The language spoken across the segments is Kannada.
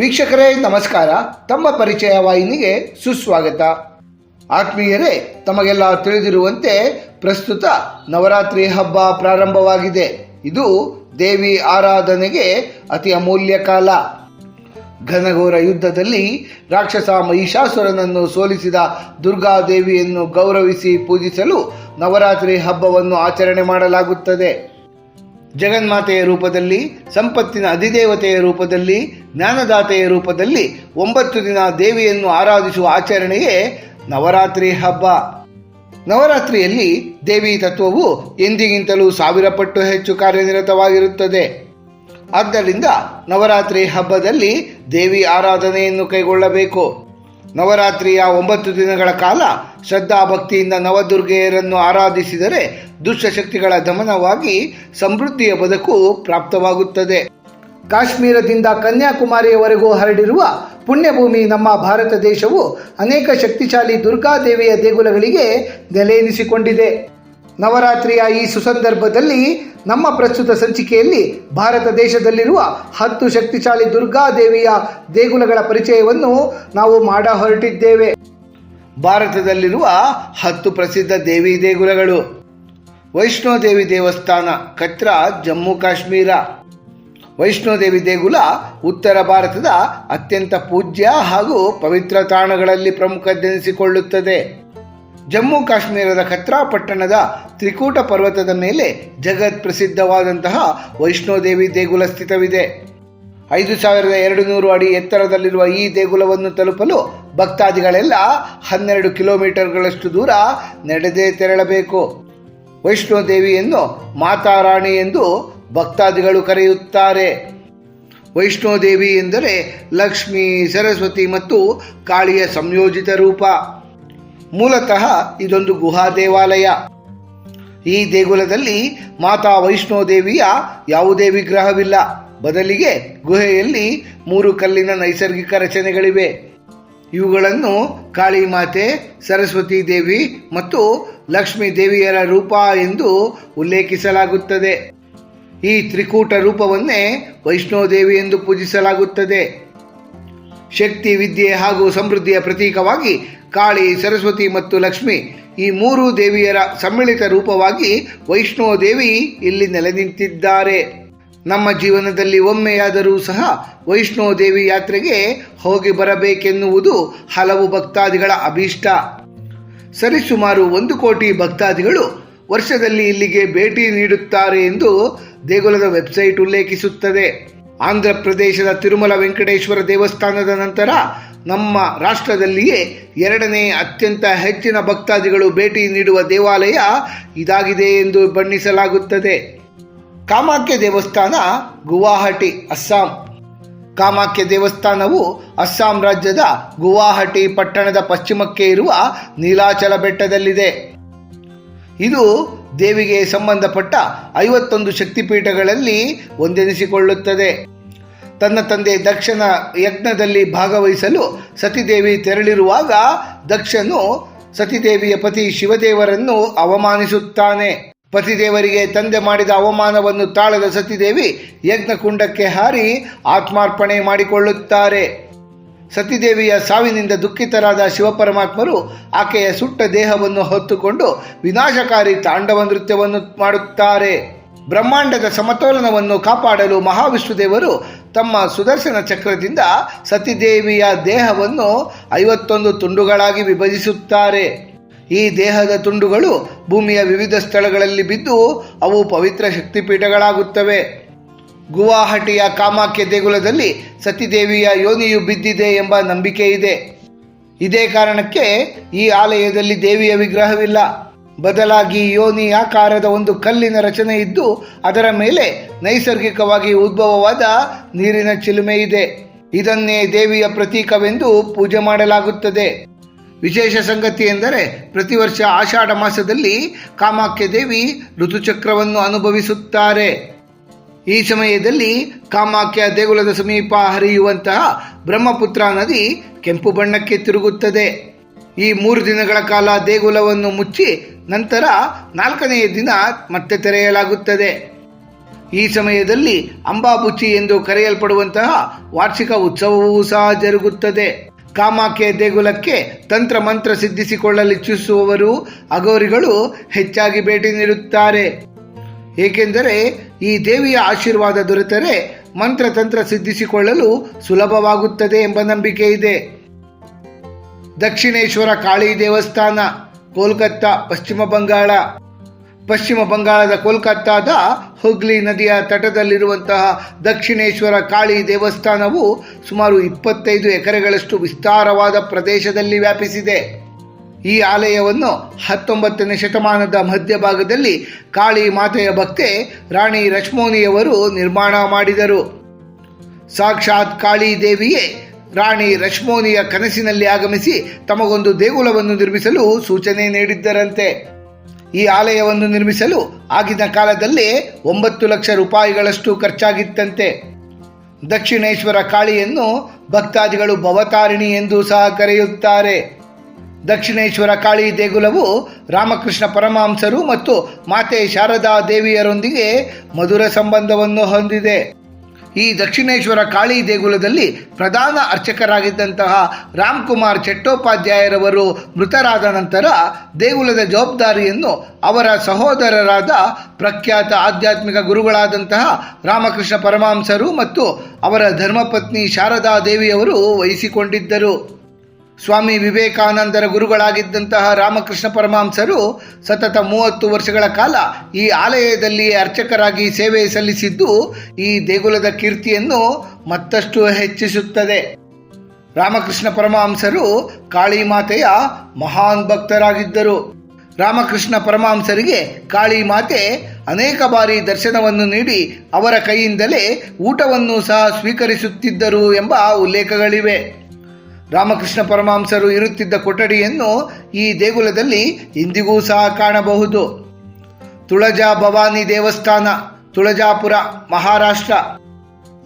ವೀಕ್ಷಕರೇ, ನಮಸ್ಕಾರ. ತಮ್ಮ ಪರಿಚಯ ವಾಹಿನಿಗೆ ಸುಸ್ವಾಗತ. ಆತ್ಮೀಯರೇ, ತಮಗೆಲ್ಲ ತಿಳಿದಿರುವಂತೆ ಪ್ರಸ್ತುತ ನವರಾತ್ರಿ ಹಬ್ಬ ಪ್ರಾರಂಭವಾಗಿದೆ. ಇದು ದೇವಿ ಆರಾಧನೆಗೆ ಅತಿ ಅಮೂಲ್ಯ ಕಾಲ. ಘನಘೋರ ಯುದ್ಧದಲ್ಲಿ ರಾಕ್ಷಸ ಮಹಿಷಾಸುರನನ್ನು ಸೋಲಿಸಿದ ದುರ್ಗಾದೇವಿಯನ್ನು ಗೌರವಿಸಿ ಪೂಜಿಸಲು ನವರಾತ್ರಿ ಹಬ್ಬವನ್ನು ಆಚರಣೆ ಮಾಡಲಾಗುತ್ತದೆ. ಜಗನ್ಮಾತೆಯ ರೂಪದಲ್ಲಿ, ಸಂಪತ್ತಿನ ಅಧಿದೇವತೆಯ ರೂಪದಲ್ಲಿ, ಜ್ಞಾನದಾತೆಯ ರೂಪದಲ್ಲಿ ಒಂಬತ್ತು ದಿನ ದೇವಿಯನ್ನು ಆರಾಧಿಸುವ ಆಚರಣೆಯೇ ನವರಾತ್ರಿ ಹಬ್ಬ. ನವರಾತ್ರಿಯಲ್ಲಿ ದೇವಿ ತತ್ವವು ಎಂದಿಗಿಂತಲೂ ಸಾವಿರ ಪಟ್ಟು ಹೆಚ್ಚು ಕಾರ್ಯನಿರತವಾಗಿರುತ್ತದೆ. ಆದ್ದರಿಂದ ನವರಾತ್ರಿ ಹಬ್ಬದಲ್ಲಿ ದೇವಿ ಆರಾಧನೆಯನ್ನು ಕೈಗೊಳ್ಳಬೇಕು. ನವರಾತ್ರಿಯ ಒಂಬತ್ತು ದಿನಗಳ ಕಾಲ ಶ್ರದ್ಧಾ ಭಕ್ತಿಯಿಂದ ನವದುರ್ಗೆಯರನ್ನು ಆರಾಧಿಸಿದರೆ ದುಷ್ಟಶಕ್ತಿಗಳ ದಮನವಾಗಿ ಸಮೃದ್ಧಿಯ ಬದುಕು ಪ್ರಾಪ್ತವಾಗುತ್ತದೆ. ಕಾಶ್ಮೀರದಿಂದ ಕನ್ಯಾಕುಮಾರಿಯವರೆಗೂ ಹರಡಿರುವ ಪುಣ್ಯಭೂಮಿ ನಮ್ಮ ಭಾರತ ದೇಶವು ಅನೇಕ ಶಕ್ತಿಶಾಲಿ ದುರ್ಗಾದೇವಿಯ ದೇಗುಲಗಳಿಗೆ ನೆಲೆನಿಸಿಕೊಂಡಿದೆ. ನವರಾತ್ರಿಯ ಈ ಸುಸಂದರ್ಭದಲ್ಲಿ ನಮ್ಮ ಪ್ರಸ್ತುತ ಸಂಚಿಕೆಯಲ್ಲಿ ಭಾರತ ದೇಶದಲ್ಲಿರುವ ಹತ್ತು ಶಕ್ತಿಶಾಲಿ ದುರ್ಗಾದೇವಿಯ ದೇಗುಲಗಳ ಪರಿಚಯವನ್ನು ನಾವು ಮಾಡ ಹೊರಟಿದ್ದೇವೆ. ಭಾರತದಲ್ಲಿರುವ ಹತ್ತು ಪ್ರಸಿದ್ಧ ದೇವಿ ದೇಗುಲಗಳು. ವೈಷ್ಣೋದೇವಿ ದೇವಸ್ಥಾನ, ಕತ್ರಾ, ಜಮ್ಮು ಕಾಶ್ಮೀರ. ವೈಷ್ಣೋದೇವಿ ದೇಗುಲ ಉತ್ತರ ಭಾರತದ ಅತ್ಯಂತ ಪೂಜ್ಯ ಹಾಗೂ ಪವಿತ್ರ ತಾಣಗಳಲ್ಲಿ ಪ್ರಮುಖದ್ದೆನಿಸಿಕೊಳ್ಳುತ್ತದೆ ಜಮ್ಮು ಕಾಶ್ಮೀರದ ಕತ್ರಾ ಪಟ್ಟಣದ ತ್ರಿಕೂಟ ಪರ್ವತದ ಮೇಲೆ ಜಗತ್ ಪ್ರಸಿದ್ಧವಾದಂತಹ ವೈಷ್ಣೋದೇವಿ ದೇಗುಲ ಸ್ಥಿತವಿದೆ. ಐದು ಸಾವಿರದ ಎರಡು ನೂರು ಅಡಿ ಎತ್ತರದಲ್ಲಿರುವ ಈ ದೇಗುಲವನ್ನು ತಲುಪಲು ಭಕ್ತಾದಿಗಳೆಲ್ಲ ಹನ್ನೆರಡು ಕಿಲೋಮೀಟರ್ಗಳಷ್ಟು ದೂರ ನಡೆದೇ ತೆರಳಬೇಕು. ವೈಷ್ಣೋದೇವಿಯನ್ನು ಮಾತಾರಾಣಿ ಎಂದು ಭಕ್ತಾದಿಗಳು ಕರೆಯುತ್ತಾರೆ. ವೈಷ್ಣೋದೇವಿ ಎಂದರೆ ಲಕ್ಷ್ಮಿ, ಸರಸ್ವತಿ ಮತ್ತು ಕಾಳಿಯ ಸಂಯೋಜಿತ ರೂಪ. ಮೂಲತಃ ಇದೊಂದು ಗುಹಾ ದೇವಾಲಯ. ಈ ದೇಗುಲದಲ್ಲಿ ಮಾತಾ ವೈಷ್ಣೋದೇವಿಯ ಯಾವುದೇ ವಿಗ್ರಹವಿಲ್ಲ. ಬದಲಿಗೆ ಗುಹೆಯಲ್ಲಿ ಮೂರು ಕಲ್ಲಿನ ನೈಸರ್ಗಿಕ ರಚನೆಗಳಿವೆ. ಇವುಗಳನ್ನು ಕಾಳಿ ಮಾತೆ ಸರಸ್ವತಿ ದೇವಿ ಮತ್ತು ಲಕ್ಷ್ಮೀ ದೇವಿಯರ ರೂಪ ಎಂದು ಉಲ್ಲೇಖಿಸಲಾಗುತ್ತದೆ. ಈ ತ್ರಿಕೂಟ ರೂಪವನ್ನೇ ವೈಷ್ಣೋದೇವಿ ಎಂದು ಪೂಜಿಸಲಾಗುತ್ತದೆ. ಶಕ್ತಿ, ವಿದ್ಯೆ ಹಾಗೂ ಸಮೃದ್ಧಿಯ ಪ್ರತೀಕವಾಗಿ ಕಾಳಿ, ಸರಸ್ವತಿ ಮತ್ತು ಲಕ್ಷ್ಮಿ ಈ ಮೂರು ದೇವಿಯರ ಸಮ್ಮಿಳಿತ ರೂಪವಾಗಿ ವೈಷ್ಣವ ದೇವಿ ಇಲ್ಲಿ ನೆಲೆ ನಿಂತಿದ್ದಾರೆ. ನಮ್ಮ ಜೀವನದಲ್ಲಿ ಒಮ್ಮೆಯಾದರೂ ಸಹ ವೈಷ್ಣೋ ದೇವಿ ಯಾತ್ರೆಗೆ ಹೋಗಿ ಬರಬೇಕೆನ್ನುವುದು ಹಲವು ಭಕ್ತಾದಿಗಳ ಅಭೀಷ್ಟ. ಸರಿಸುಮಾರು ಒಂದು ಕೋಟಿ ಭಕ್ತಾದಿಗಳು ವರ್ಷದಲ್ಲಿ ಇಲ್ಲಿಗೆ ಭೇಟಿ ನೀಡುತ್ತಾರೆ ಎಂದು ದೇಗುಲದ ವೆಬ್ಸೈಟ್ ಉಲ್ಲೇಖಿಸುತ್ತದೆ. ಆಂಧ್ರ ಪ್ರದೇಶದ ತಿರುಮಲ ವೆಂಕಟೇಶ್ವರ ದೇವಸ್ಥಾನದ ನಂತರ ನಮ್ಮ ರಾಷ್ಟ್ರದಲ್ಲಿಯೇ ಎರಡನೇ ಅತ್ಯಂತ ಹೆಚ್ಚಿನ ಭಕ್ತಾದಿಗಳು ಭೇಟಿ ನೀಡುವ ದೇವಾಲಯ ಇದಾಗಿದೆ ಎಂದು ಬಣ್ಣಿಸಲಾಗುತ್ತದೆ. ಕಾಮಾಖ್ಯ ದೇವಸ್ಥಾನ ಗುವಾಹಟಿ, ಅಸ್ಸಾಂ. ಕಾಮಾಖ್ಯ ದೇವಸ್ಥಾನವು ಅಸ್ಸಾಂ ರಾಜ್ಯದ ಗುವಾಹಟಿ ಪಟ್ಟಣದ ಪಶ್ಚಿಮಕ್ಕೆ ಇರುವ ನೀಲಾಚಲ ಬೆಟ್ಟದಲ್ಲಿದೆ. ಇದು ದೇವಿಗೆ ಸಂಬಂಧಪಟ್ಟ ಐವತ್ತೊಂದು ಶಕ್ತಿಪೀಠಗಳಲ್ಲಿ ಒಂದೆನಿಸಿಕೊಳ್ಳುತ್ತದೆ. ತನ್ನ ತಂದೆ ದಕ್ಷನ ಯಜ್ಞದಲ್ಲಿ ಭಾಗವಹಿಸಲು ಸತಿದೇವಿ ತೆರಳಿರುವಾಗ ದಕ್ಷನು ಸತಿದೇವಿಯ ಪತಿ ಶಿವದೇವರನ್ನು ಅವಮಾನಿಸುತ್ತಾನೆ. ಪತಿದೇವರಿಗೆ ತಂದೆ ಮಾಡಿದ ಅವಮಾನವನ್ನು ತಾಳದ ಸತಿದೇವಿ ಯಜ್ಞಕುಂಡಕ್ಕೆ ಹಾರಿ ಆತ್ಮಾರ್ಪಣೆ ಮಾಡಿಕೊಳ್ಳುತ್ತಾರೆ. ಸತಿದೇವಿಯ ಸಾವಿನಿಂದ ದುಃಖಿತರಾದ ಶಿವಪರಮಾತ್ಮರು ಆಕೆಯ ಸುಟ್ಟ ದೇಹವನ್ನು ಹೊತ್ತುಕೊಂಡು ವಿನಾಶಕಾರಿ ತಾಂಡವ ನೃತ್ಯವನ್ನು ಮಾಡುತ್ತಾರೆ. ಬ್ರಹ್ಮಾಂಡದ ಸಮತೋಲನವನ್ನು ಕಾಪಾಡಲು ಮಹಾವಿಷ್ಣುದೇವರು ತಮ್ಮ ಸುದರ್ಶನ ಚಕ್ರದಿಂದ ಸತಿದೇವಿಯ ದೇಹವನ್ನು ಐವತ್ತೊಂದು ತುಂಡುಗಳಾಗಿ ವಿಭಜಿಸುತ್ತಾರೆ. ಈ ದೇಹದ ತುಂಡುಗಳು ಭೂಮಿಯ ವಿವಿಧ ಸ್ಥಳಗಳಲ್ಲಿ ಬಿದ್ದು ಅವು ಪವಿತ್ರ ಶಕ್ತಿಪೀಠಗಳಾಗುತ್ತವೆ. ಗುವಾಹಟಿಯ ಕಾಮಾಖ್ಯ ದೇಗುಲದಲ್ಲಿ ಸತಿದೇವಿಯ ಯೋನಿಯು ಬಿದ್ದಿದೆ ಎಂಬ ನಂಬಿಕೆ ಇದೆ. ಇದೇ ಕಾರಣಕ್ಕೆ ಈ ಆಲಯದಲ್ಲಿ ದೇವಿಯ ವಿಗ್ರಹವಿಲ್ಲ. ಬದಲಾಗಿ ಯೋನಿ ಆಕಾರದ ಒಂದು ಕಲ್ಲಿನ ರಚನೆ ಇದ್ದು, ಅದರ ಮೇಲೆ ನೈಸರ್ಗಿಕವಾಗಿ ಉದ್ಭವವಾದ ನೀರಿನ ಚಿಲುಮೆ ಇದೆ. ಇದನ್ನೇ ದೇವಿಯ ಪ್ರತೀಕವೆಂದು ಪೂಜೆ ಮಾಡಲಾಗುತ್ತದೆ. ವಿಶೇಷ ಸಂಗತಿ ಎಂದರೆ, ಪ್ರತಿ ವರ್ಷ ಆಷಾಢ ಮಾಸದಲ್ಲಿ ಕಾಮಾಖ್ಯ ದೇವಿ ಋತುಚಕ್ರವನ್ನು ಅನುಭವಿಸುತ್ತಾರೆ. ಈ ಸಮಯದಲ್ಲಿ ಕಾಮಾಖ್ಯ ದೇಗುಲದ ಸಮೀಪ ಹರಿಯುವಂತಹ ಬ್ರಹ್ಮಪುತ್ರ ನದಿ ಕೆಂಪು ಬಣ್ಣಕ್ಕೆ ತಿರುಗುತ್ತದೆ. ಈ ಮೂರು ದಿನಗಳ ಕಾಲ ದೇಗುಲವನ್ನು ಮುಚ್ಚಿ ನಂತರ ನಾಲ್ಕನೆಯ ದಿನ ಮತ್ತೆ ತೆರೆಯಲಾಗುತ್ತದೆ. ಈ ಸಮಯದಲ್ಲಿ ಅಂಬಾಬುಚ್ಚಿ ಎಂದು ಕರೆಯಲ್ಪಡುವಂತಹ ವಾರ್ಷಿಕ ಉತ್ಸವವೂ ಸಹ ಜರುಗುತ್ತದೆ. ಕಾಮಾಖ್ಯ ದೇಗುಲಕ್ಕೆ ತಂತ್ರ ಮಂತ್ರ ಸಿದ್ಧಿಸಿಕೊಳ್ಳಲಿಚ್ಛಿಸುವವರು ಅಗೋರಿಗಳು ಹೆಚ್ಚಾಗಿ ಭೇಟಿ ನೀಡುತ್ತಾರೆ. ಏಕೆಂದರೆ ಈ ದೇವಿಯ ಆಶೀರ್ವಾದ ದೊರೆತರೆ ಮಂತ್ರತಂತ್ರ ಸಿದ್ಧಿಸಿಕೊಳ್ಳಲು ಸುಲಭವಾಗುತ್ತದೆ ಎಂಬ ನಂಬಿಕೆ ಇದೆ. ದಕ್ಷಿಣೇಶ್ವರ ಕಾಳಿ ದೇವಸ್ಥಾನ, ಕೋಲ್ಕತ್ತಾ, ಪಶ್ಚಿಮ ಬಂಗಾಳ. ಪಶ್ಚಿಮ ಬಂಗಾಳದ ಕೋಲ್ಕತ್ತಾದ ಹುಗ್ಲಿ ನದಿಯ ತಟದಲ್ಲಿರುವಂತಹ ದಕ್ಷಿಣೇಶ್ವರ ಕಾಳಿ ದೇವಸ್ಥಾನವು ಸುಮಾರು ಇಪ್ಪತ್ತೈದು ಎಕರೆಗಳಷ್ಟು ವಿಸ್ತಾರವಾದ ಪ್ರದೇಶದಲ್ಲಿ ವ್ಯಾಪಿಸಿದೆ. ಈ ಆಲಯವನ್ನು ಹತ್ತೊಂಬತ್ತನೇ ಶತಮಾನದ ಮಧ್ಯಭಾಗದಲ್ಲಿ ಕಾಳಿ ಮಾತೆಯ ಭಕ್ತೆ ರಾಣಿ ರಶ್ಮೋನಿಯವರು ನಿರ್ಮಾಣ ಮಾಡಿದರು. ಸಾಕ್ಷಾತ್ ಕಾಳಿ ದೇವಿಯೇ ರಾಣಿ ರಶ್ಮೋನಿಯ ಕನಸಿನಲ್ಲಿ ಆಗಮಿಸಿ ತಮಗೊಂದು ದೇಗುಲವನ್ನು ನಿರ್ಮಿಸಲು ಸೂಚನೆ ನೀಡಿದ್ದರಂತೆ. ಈ ಆಲಯವನ್ನು ನಿರ್ಮಿಸಲು ಆಗಿನ ಕಾಲದಲ್ಲೇ ಒಂಬತ್ತು ಲಕ್ಷ ರೂಪಾಯಿಗಳಷ್ಟು ಖರ್ಚಾಗಿತ್ತಂತೆ. ದಕ್ಷಿಣೇಶ್ವರ ಕಾಳಿಯನ್ನು ಭಕ್ತಾದಿಗಳು ಭವತಾರಿಣಿ ಎಂದು ಸಹ ಕರೆಯುತ್ತಾರೆ. ದಕ್ಷಿಣೇಶ್ವರ ಕಾಳಿ ದೇಗುಲವು ರಾಮಕೃಷ್ಣ ಪರಮಹಂಸರು ಮತ್ತು ಮಾತೆ ಶಾರದಾ ದೇವಿಯರೊಂದಿಗೆ ಮಧುರ ಸಂಬಂಧವನ್ನು ಹೊಂದಿದೆ. ಈ ದಕ್ಷಿಣೇಶ್ವರ ಕಾಳಿ ದೇಗುಲದಲ್ಲಿ ಪ್ರಧಾನ ಅರ್ಚಕರಾಗಿದ್ದಂತಹ ರಾಮ್ಕುಮಾರ್ ಚಟ್ಟೋಪಾಧ್ಯಾಯರವರು ಮೃತರಾದ ನಂತರ ದೇಗುಲದ ಜವಾಬ್ದಾರಿಯನ್ನು ಅವರ ಸಹೋದರರಾದ ಪ್ರಖ್ಯಾತ ಆಧ್ಯಾತ್ಮಿಕ ಗುರುಗಳಾದಂತಹ ರಾಮಕೃಷ್ಣ ಪರಮಹಂಸರು ಮತ್ತು ಅವರ ಧರ್ಮಪತ್ನಿ ಶಾರದಾ ದೇವಿಯವರು ವಹಿಸಿಕೊಂಡಿದ್ದರು. ಸ್ವಾಮಿ ವಿವೇಕಾನಂದರ ಗುರುಗಳಾಗಿದ್ದಂತಹ ರಾಮಕೃಷ್ಣ ಪರಮಹಂಸರು ಸತತ ಮೂವತ್ತು ವರ್ಷಗಳ ಕಾಲ ಈ ಆಲಯದಲ್ಲಿ ಅರ್ಚಕರಾಗಿ ಸೇವೆ ಸಲ್ಲಿಸಿದ್ದು ಈ ದೇಗುಲದ ಕೀರ್ತಿಯನ್ನು ಮತ್ತಷ್ಟು ಹೆಚ್ಚಿಸುತ್ತದೆ. ರಾಮಕೃಷ್ಣ ಪರಮಹಂಸರು ಕಾಳಿ ಮಾತೆಯ ಮಹಾನ್ ಭಕ್ತರಾಗಿದ್ದರು. ರಾಮಕೃಷ್ಣ ಪರಮಹಂಸರಿಗೆ ಕಾಳಿ ಮಾತೆ ಅನೇಕ ಬಾರಿ ದರ್ಶನವನ್ನು ನೀಡಿ ಅವರ ಕೈಯಿಂದಲೇ ಊಟವನ್ನು ಸಹ ಸ್ವೀಕರಿಸುತ್ತಿದ್ದರು ಎಂಬ ಉಲ್ಲೇಖಗಳಿವೆ. ರಾಮಕೃಷ್ಣ ಪರಮಾಂಸರು ಇರುತ್ತಿದ್ದ ಕೊಠಡಿಯನ್ನು ಈ ದೇಗುಲದಲ್ಲಿ ಇಂದಿಗೂ ಸಹ ಕಾಣಬಹುದು. ತುಳಜಾ ಭವಾನಿ ದೇವಸ್ಥಾನ, ತುಳಜಾಪುರ, ಮಹಾರಾಷ್ಟ್ರ.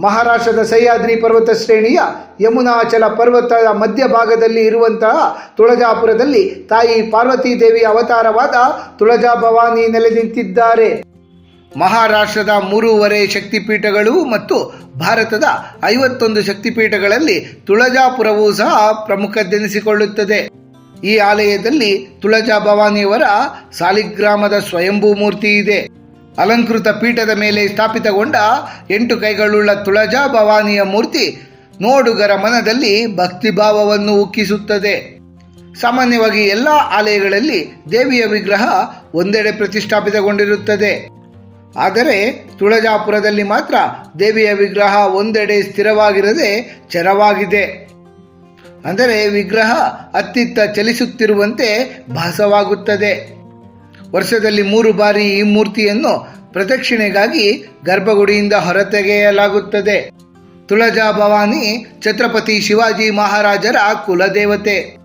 ಮಹಾರಾಷ್ಟ್ರದ ಸಹ್ಯಾದ್ರಿ ಪರ್ವತ ಶ್ರೇಣಿಯ ಯಮುನಾಚಲ ಪರ್ವತದ ಮಧ್ಯಭಾಗದಲ್ಲಿ ಇರುವಂತಹ ತುಳಜಾಪುರದಲ್ಲಿ ತಾಯಿ ಪಾರ್ವತಿ ದೇವಿಯ ಅವತಾರವಾದ ತುಳಜಾ ಭವಾನಿ ನೆಲೆ ನಿಂತಿದ್ದಾರೆ ಮಹಾರಾಷ್ಟ್ರದ ಮೂರುವರೆ ಶಕ್ತಿಪೀಠಗಳು ಮತ್ತು ಭಾರತದ ಐವತ್ತೊಂದು ಶಕ್ತಿಪೀಠಗಳಲ್ಲಿ ತುಳಜಾಪುರವೂ ಸಹ ಪ್ರಮುಖದ್ದೆನಿಸಿಕೊಳ್ಳುತ್ತದೆ. ಈ ಆಲಯದಲ್ಲಿ ತುಳಜಾ ಭವಾನಿಯವರ ಸಾಲಿಗ್ರಾಮದ ಸ್ವಯಂಭೂ ಮೂರ್ತಿ ಇದೆ. ಅಲಂಕೃತ ಪೀಠದ ಮೇಲೆ ಸ್ಥಾಪಿತಗೊಂಡ ಎಂಟು ಕೈಗಳುಳ್ಳ ತುಳಜಾ ಭವಾನಿಯ ಮೂರ್ತಿ ನೋಡುಗರ ಮನದಲ್ಲಿ ಭಕ್ತಿಭಾವವನ್ನು ಉಕ್ಕಿಸುತ್ತದೆ. ಸಾಮಾನ್ಯವಾಗಿ ಎಲ್ಲ ಆಲಯಗಳಲ್ಲಿ ದೇವಿಯ ವಿಗ್ರಹ ಒಂದೆಡೆ ಪ್ರತಿಷ್ಠಾಪಿತಗೊಂಡಿರುತ್ತದೆ. ಆದರೆ ತುಳಜಾಪುರದಲ್ಲಿ ಮಾತ್ರ ದೇವಿಯ ವಿಗ್ರಹ ಒಂದೆಡೆ ಸ್ಥಿರವಾಗಿರದೆ ಚರವಾಗಿದೆ. ಅಂದರೆ ವಿಗ್ರಹ ಅತ್ತಿತ್ತ ಚಲಿಸುತ್ತಿರುವಂತೆ ಭಾಸವಾಗುತ್ತದೆ. ವರ್ಷದಲ್ಲಿ ಮೂರು ಬಾರಿ ಈ ಮೂರ್ತಿಯನ್ನು ಪ್ರದಕ್ಷಿಣೆಗಾಗಿ ಗರ್ಭಗುಡಿಯಿಂದ ಹೊರತೆಗೆಯಲಾಗುತ್ತದೆ. ತುಳಜಾ ಭವಾನಿ ಛತ್ರಪತಿ ಶಿವಾಜಿ ಮಹಾರಾಜರ ಕುಲದೇವತೆ.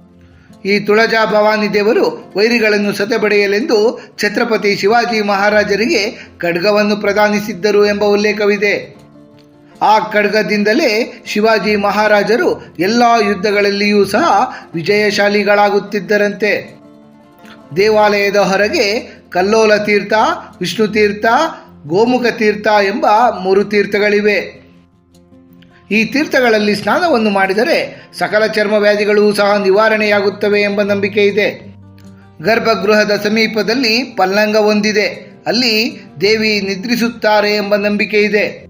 ಈ ತುಳಜಾ ಭವಾನಿ ದೇವರು ವೈರಿಗಳನ್ನು ಸತೆಬಡೆಯಲೆಂದು ಛತ್ರಪತಿ ಶಿವಾಜಿ ಮಹಾರಾಜರಿಗೆ ಖಡ್ಗವನ್ನು ಪ್ರದಾನಿಸಿದ್ದರು ಎಂಬ ಉಲ್ಲೇಖವಿದೆ. ಆ ಖಡ್ಗದಿಂದಲೇ ಶಿವಾಜಿ ಮಹಾರಾಜರು ಎಲ್ಲ ಯುದ್ಧಗಳಲ್ಲಿಯೂ ಸಹ ವಿಜಯಶಾಲಿಗಳಾಗುತ್ತಿದ್ದರಂತೆ. ದೇವಾಲಯದ ಹೊರಗೆ ಕಲ್ಲೋಲ ತೀರ್ಥ ವಿಷ್ಣು ತೀರ್ಥ ಗೋಮುಖ ತೀರ್ಥ ಎಂಬ ಮೂರು ತೀರ್ಥಗಳಿವೆ. ಈ ತೀರ್ಥಗಳಲ್ಲಿ ಸ್ನಾನವನ್ನು ಮಾಡಿದರೆ ಸಕಲ ಚರ್ಮ ವ್ಯಾಧಿಗಳು ಸಹ ನಿವಾರಣೆಯಾಗುತ್ತವೆ ಎಂಬ ನಂಬಿಕೆ ಇದೆ. ಗರ್ಭಗೃಹದ ಸಮೀಪದಲ್ಲಿ ಪಲ್ಲಂಗ ಹೊಂದಿದೆ. ಅಲ್ಲಿ ದೇವಿ ನಿದ್ರಿಸುತ್ತಾರೆ ಎಂಬ ನಂಬಿಕೆ ಇದೆ.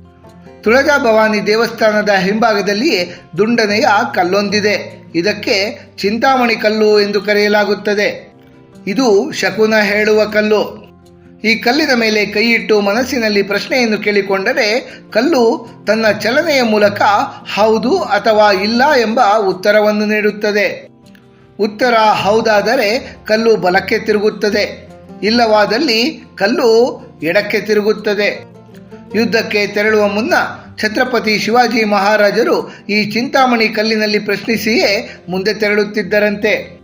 ತುಳಜಾ ಭವಾನಿ ದೇವಸ್ಥಾನದ ಹಿಂಭಾಗದಲ್ಲಿ ದುಂಡನೆಯ ಕಲ್ಲೊಂದಿದೆ. ಇದಕ್ಕೆ ಚಿಂತಾಮಣಿ ಕಲ್ಲು ಎಂದು ಕರೆಯಲಾಗುತ್ತದೆ. ಇದು ಶಕುನ ಹೇಳುವ ಕಲ್ಲು. ಈ ಕಲ್ಲಿನ ಮೇಲೆ ಕೈಯಿಟ್ಟು ಮನಸ್ಸಿನಲ್ಲಿ ಪ್ರಶ್ನೆಯನ್ನು ಕೇಳಿಕೊಂಡರೆ, ಕಲ್ಲು ತನ್ನ ಚಲನೆಯ ಮೂಲಕ ಹೌದು ಅಥವಾ ಇಲ್ಲ ಎಂಬ ಉತ್ತರವನ್ನು ನೀಡುತ್ತದೆ. ಉತ್ತರ ಹೌದಾದರೆ ಕಲ್ಲು ಬಲಕ್ಕೆ ತಿರುಗುತ್ತದೆ. ಇಲ್ಲವಾದಲ್ಲಿ ಕಲ್ಲು ಎಡಕ್ಕೆ ತಿರುಗುತ್ತದೆ. ಯುದ್ಧಕ್ಕೆ ತೆರಳುವ ಮುನ್ನ ಛತ್ರಪತಿ ಶಿವಾಜಿ ಮಹಾರಾಜರು ಈ ಚಿಂತಾಮಣಿ ಕಲ್ಲಿನಲ್ಲಿ ಪ್ರಶ್ನಿಸಿಯೇ ಮುಂದೆ ತೆರಳುತ್ತಿದ್ದರಂತೆ.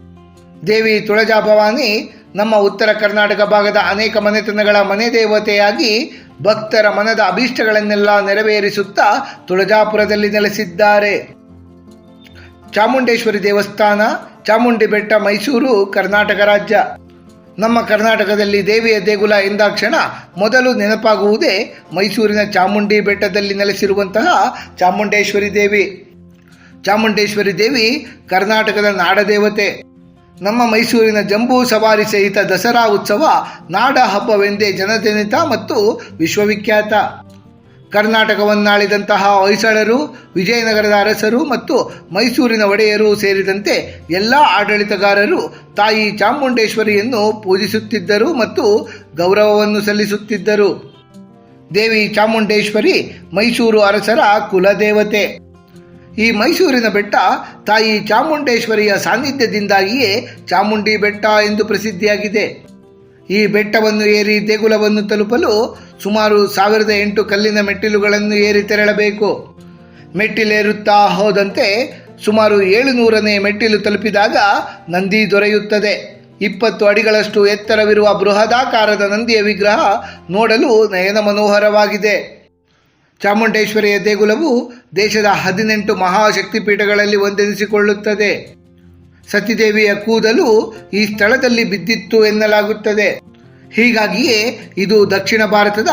ದೇವಿ ತುಳಜಾ ಭವಾನಿ ನಮ್ಮ ಉತ್ತರ ಕರ್ನಾಟಕ ಭಾಗದ ಅನೇಕ ಮನೆತನಗಳ ಮನೆ ದೇವತೆಯಾಗಿ ಭಕ್ತರ ಮನದ ಅಭೀಷ್ಟಗಳನ್ನೆಲ್ಲ ನೆರವೇರಿಸುತ್ತಾ ತುಳಜಾಪುರದಲ್ಲಿ ನೆಲೆಸಿದ್ದಾರೆ. ಚಾಮುಂಡೇಶ್ವರಿ ದೇವಸ್ಥಾನ, ಚಾಮುಂಡಿ ಬೆಟ್ಟ, ಮೈಸೂರು, ಕರ್ನಾಟಕ ರಾಜ್ಯ. ನಮ್ಮ ಕರ್ನಾಟಕದಲ್ಲಿ ದೇವಿಯ ದೇಗುಲ ಎಂದಾಕ್ಷಣ ಮೊದಲು ನೆನಪಾಗುವುದೇ ಮೈಸೂರಿನ ಚಾಮುಂಡಿ ಬೆಟ್ಟದಲ್ಲಿ ನೆಲೆಸಿರುವಂತಹ ಚಾಮುಂಡೇಶ್ವರಿ ದೇವಿ. ಚಾಮುಂಡೇಶ್ವರಿ ದೇವಿ ಕರ್ನಾಟಕದ ನಾಡದೇವತೆ. ನಮ್ಮ ಮೈಸೂರಿನ ಜಂಬೂ ಸವಾರಿ ಸಹಿತ ದಸರಾ ಉತ್ಸವ ನಾಡ ಹಬ್ಬವೆಂದೇ ಜನಜನಿತ ಮತ್ತು ವಿಶ್ವವಿಖ್ಯಾತ. ಕರ್ನಾಟಕವನ್ನಾಳಿದಂತಹ ಹೊಯ್ಸಳರು, ವಿಜಯನಗರದ ಅರಸರು ಮತ್ತು ಮೈಸೂರಿನ ಒಡೆಯರು ಸೇರಿದಂತೆ ಎಲ್ಲ ಆಡಳಿತಗಾರರು ತಾಯಿ ಚಾಮುಂಡೇಶ್ವರಿಯನ್ನು ಪೂಜಿಸುತ್ತಿದ್ದರು ಮತ್ತು ಗೌರವವನ್ನು ಸಲ್ಲಿಸುತ್ತಿದ್ದರು. ದೇವಿ ಚಾಮುಂಡೇಶ್ವರಿ ಮೈಸೂರು ಅರಸರ ಕುಲದೇವತೆ. ಈ ಮೈಸೂರಿನ ಬೆಟ್ಟ ತಾಯಿ ಚಾಮುಂಡೇಶ್ವರಿಯ ಸಾನ್ನಿಧ್ಯದಿಂದಾಗಿಯೇ ಚಾಮುಂಡಿ ಬೆಟ್ಟ ಎಂದು ಪ್ರಸಿದ್ಧಿಯಾಗಿದೆ. ಈ ಬೆಟ್ಟವನ್ನು ಏರಿ ದೇಗುಲವನ್ನು ತಲುಪಲು ಸುಮಾರು ಸಾವಿರದ ಎಂಟು ಕಲ್ಲಿನ ಮೆಟ್ಟಿಲುಗಳನ್ನು ಏರಿ ತೆರಳಬೇಕು. ಮೆಟ್ಟಿಲೇರುತ್ತಾ ಹೋದಂತೆ ಸುಮಾರು ಏಳುನೂರನೇ ಮೆಟ್ಟಿಲು ತಲುಪಿದಾಗ ನಂದಿ ದೊರೆಯುತ್ತದೆ. ಇಪ್ಪತ್ತು ಅಡಿಗಳಷ್ಟು ಎತ್ತರವಿರುವ ಬೃಹದಾಕಾರದ ನಂದಿಯ ವಿಗ್ರಹ ನೋಡಲು ನಯನ ಮನೋಹರವಾಗಿದೆ. ಚಾಮುಂಡೇಶ್ವರಿಯ ದೇಗುಲವು ದೇಶದ ಹದಿನೆಂಟು ಮಹಾಶಕ್ತಿಪೀಠಗಳಲ್ಲಿ ಒಂದೆನಿಸಿಕೊಳ್ಳುತ್ತದೆ. ಸತಿದೇವಿಯ ಕೂದಲು ಈ ಸ್ಥಳದಲ್ಲಿ ಬಿದ್ದಿತ್ತು ಎನ್ನಲಾಗುತ್ತದೆ. ಹೀಗಾಗಿಯೇ ಇದು ದಕ್ಷಿಣ ಭಾರತದ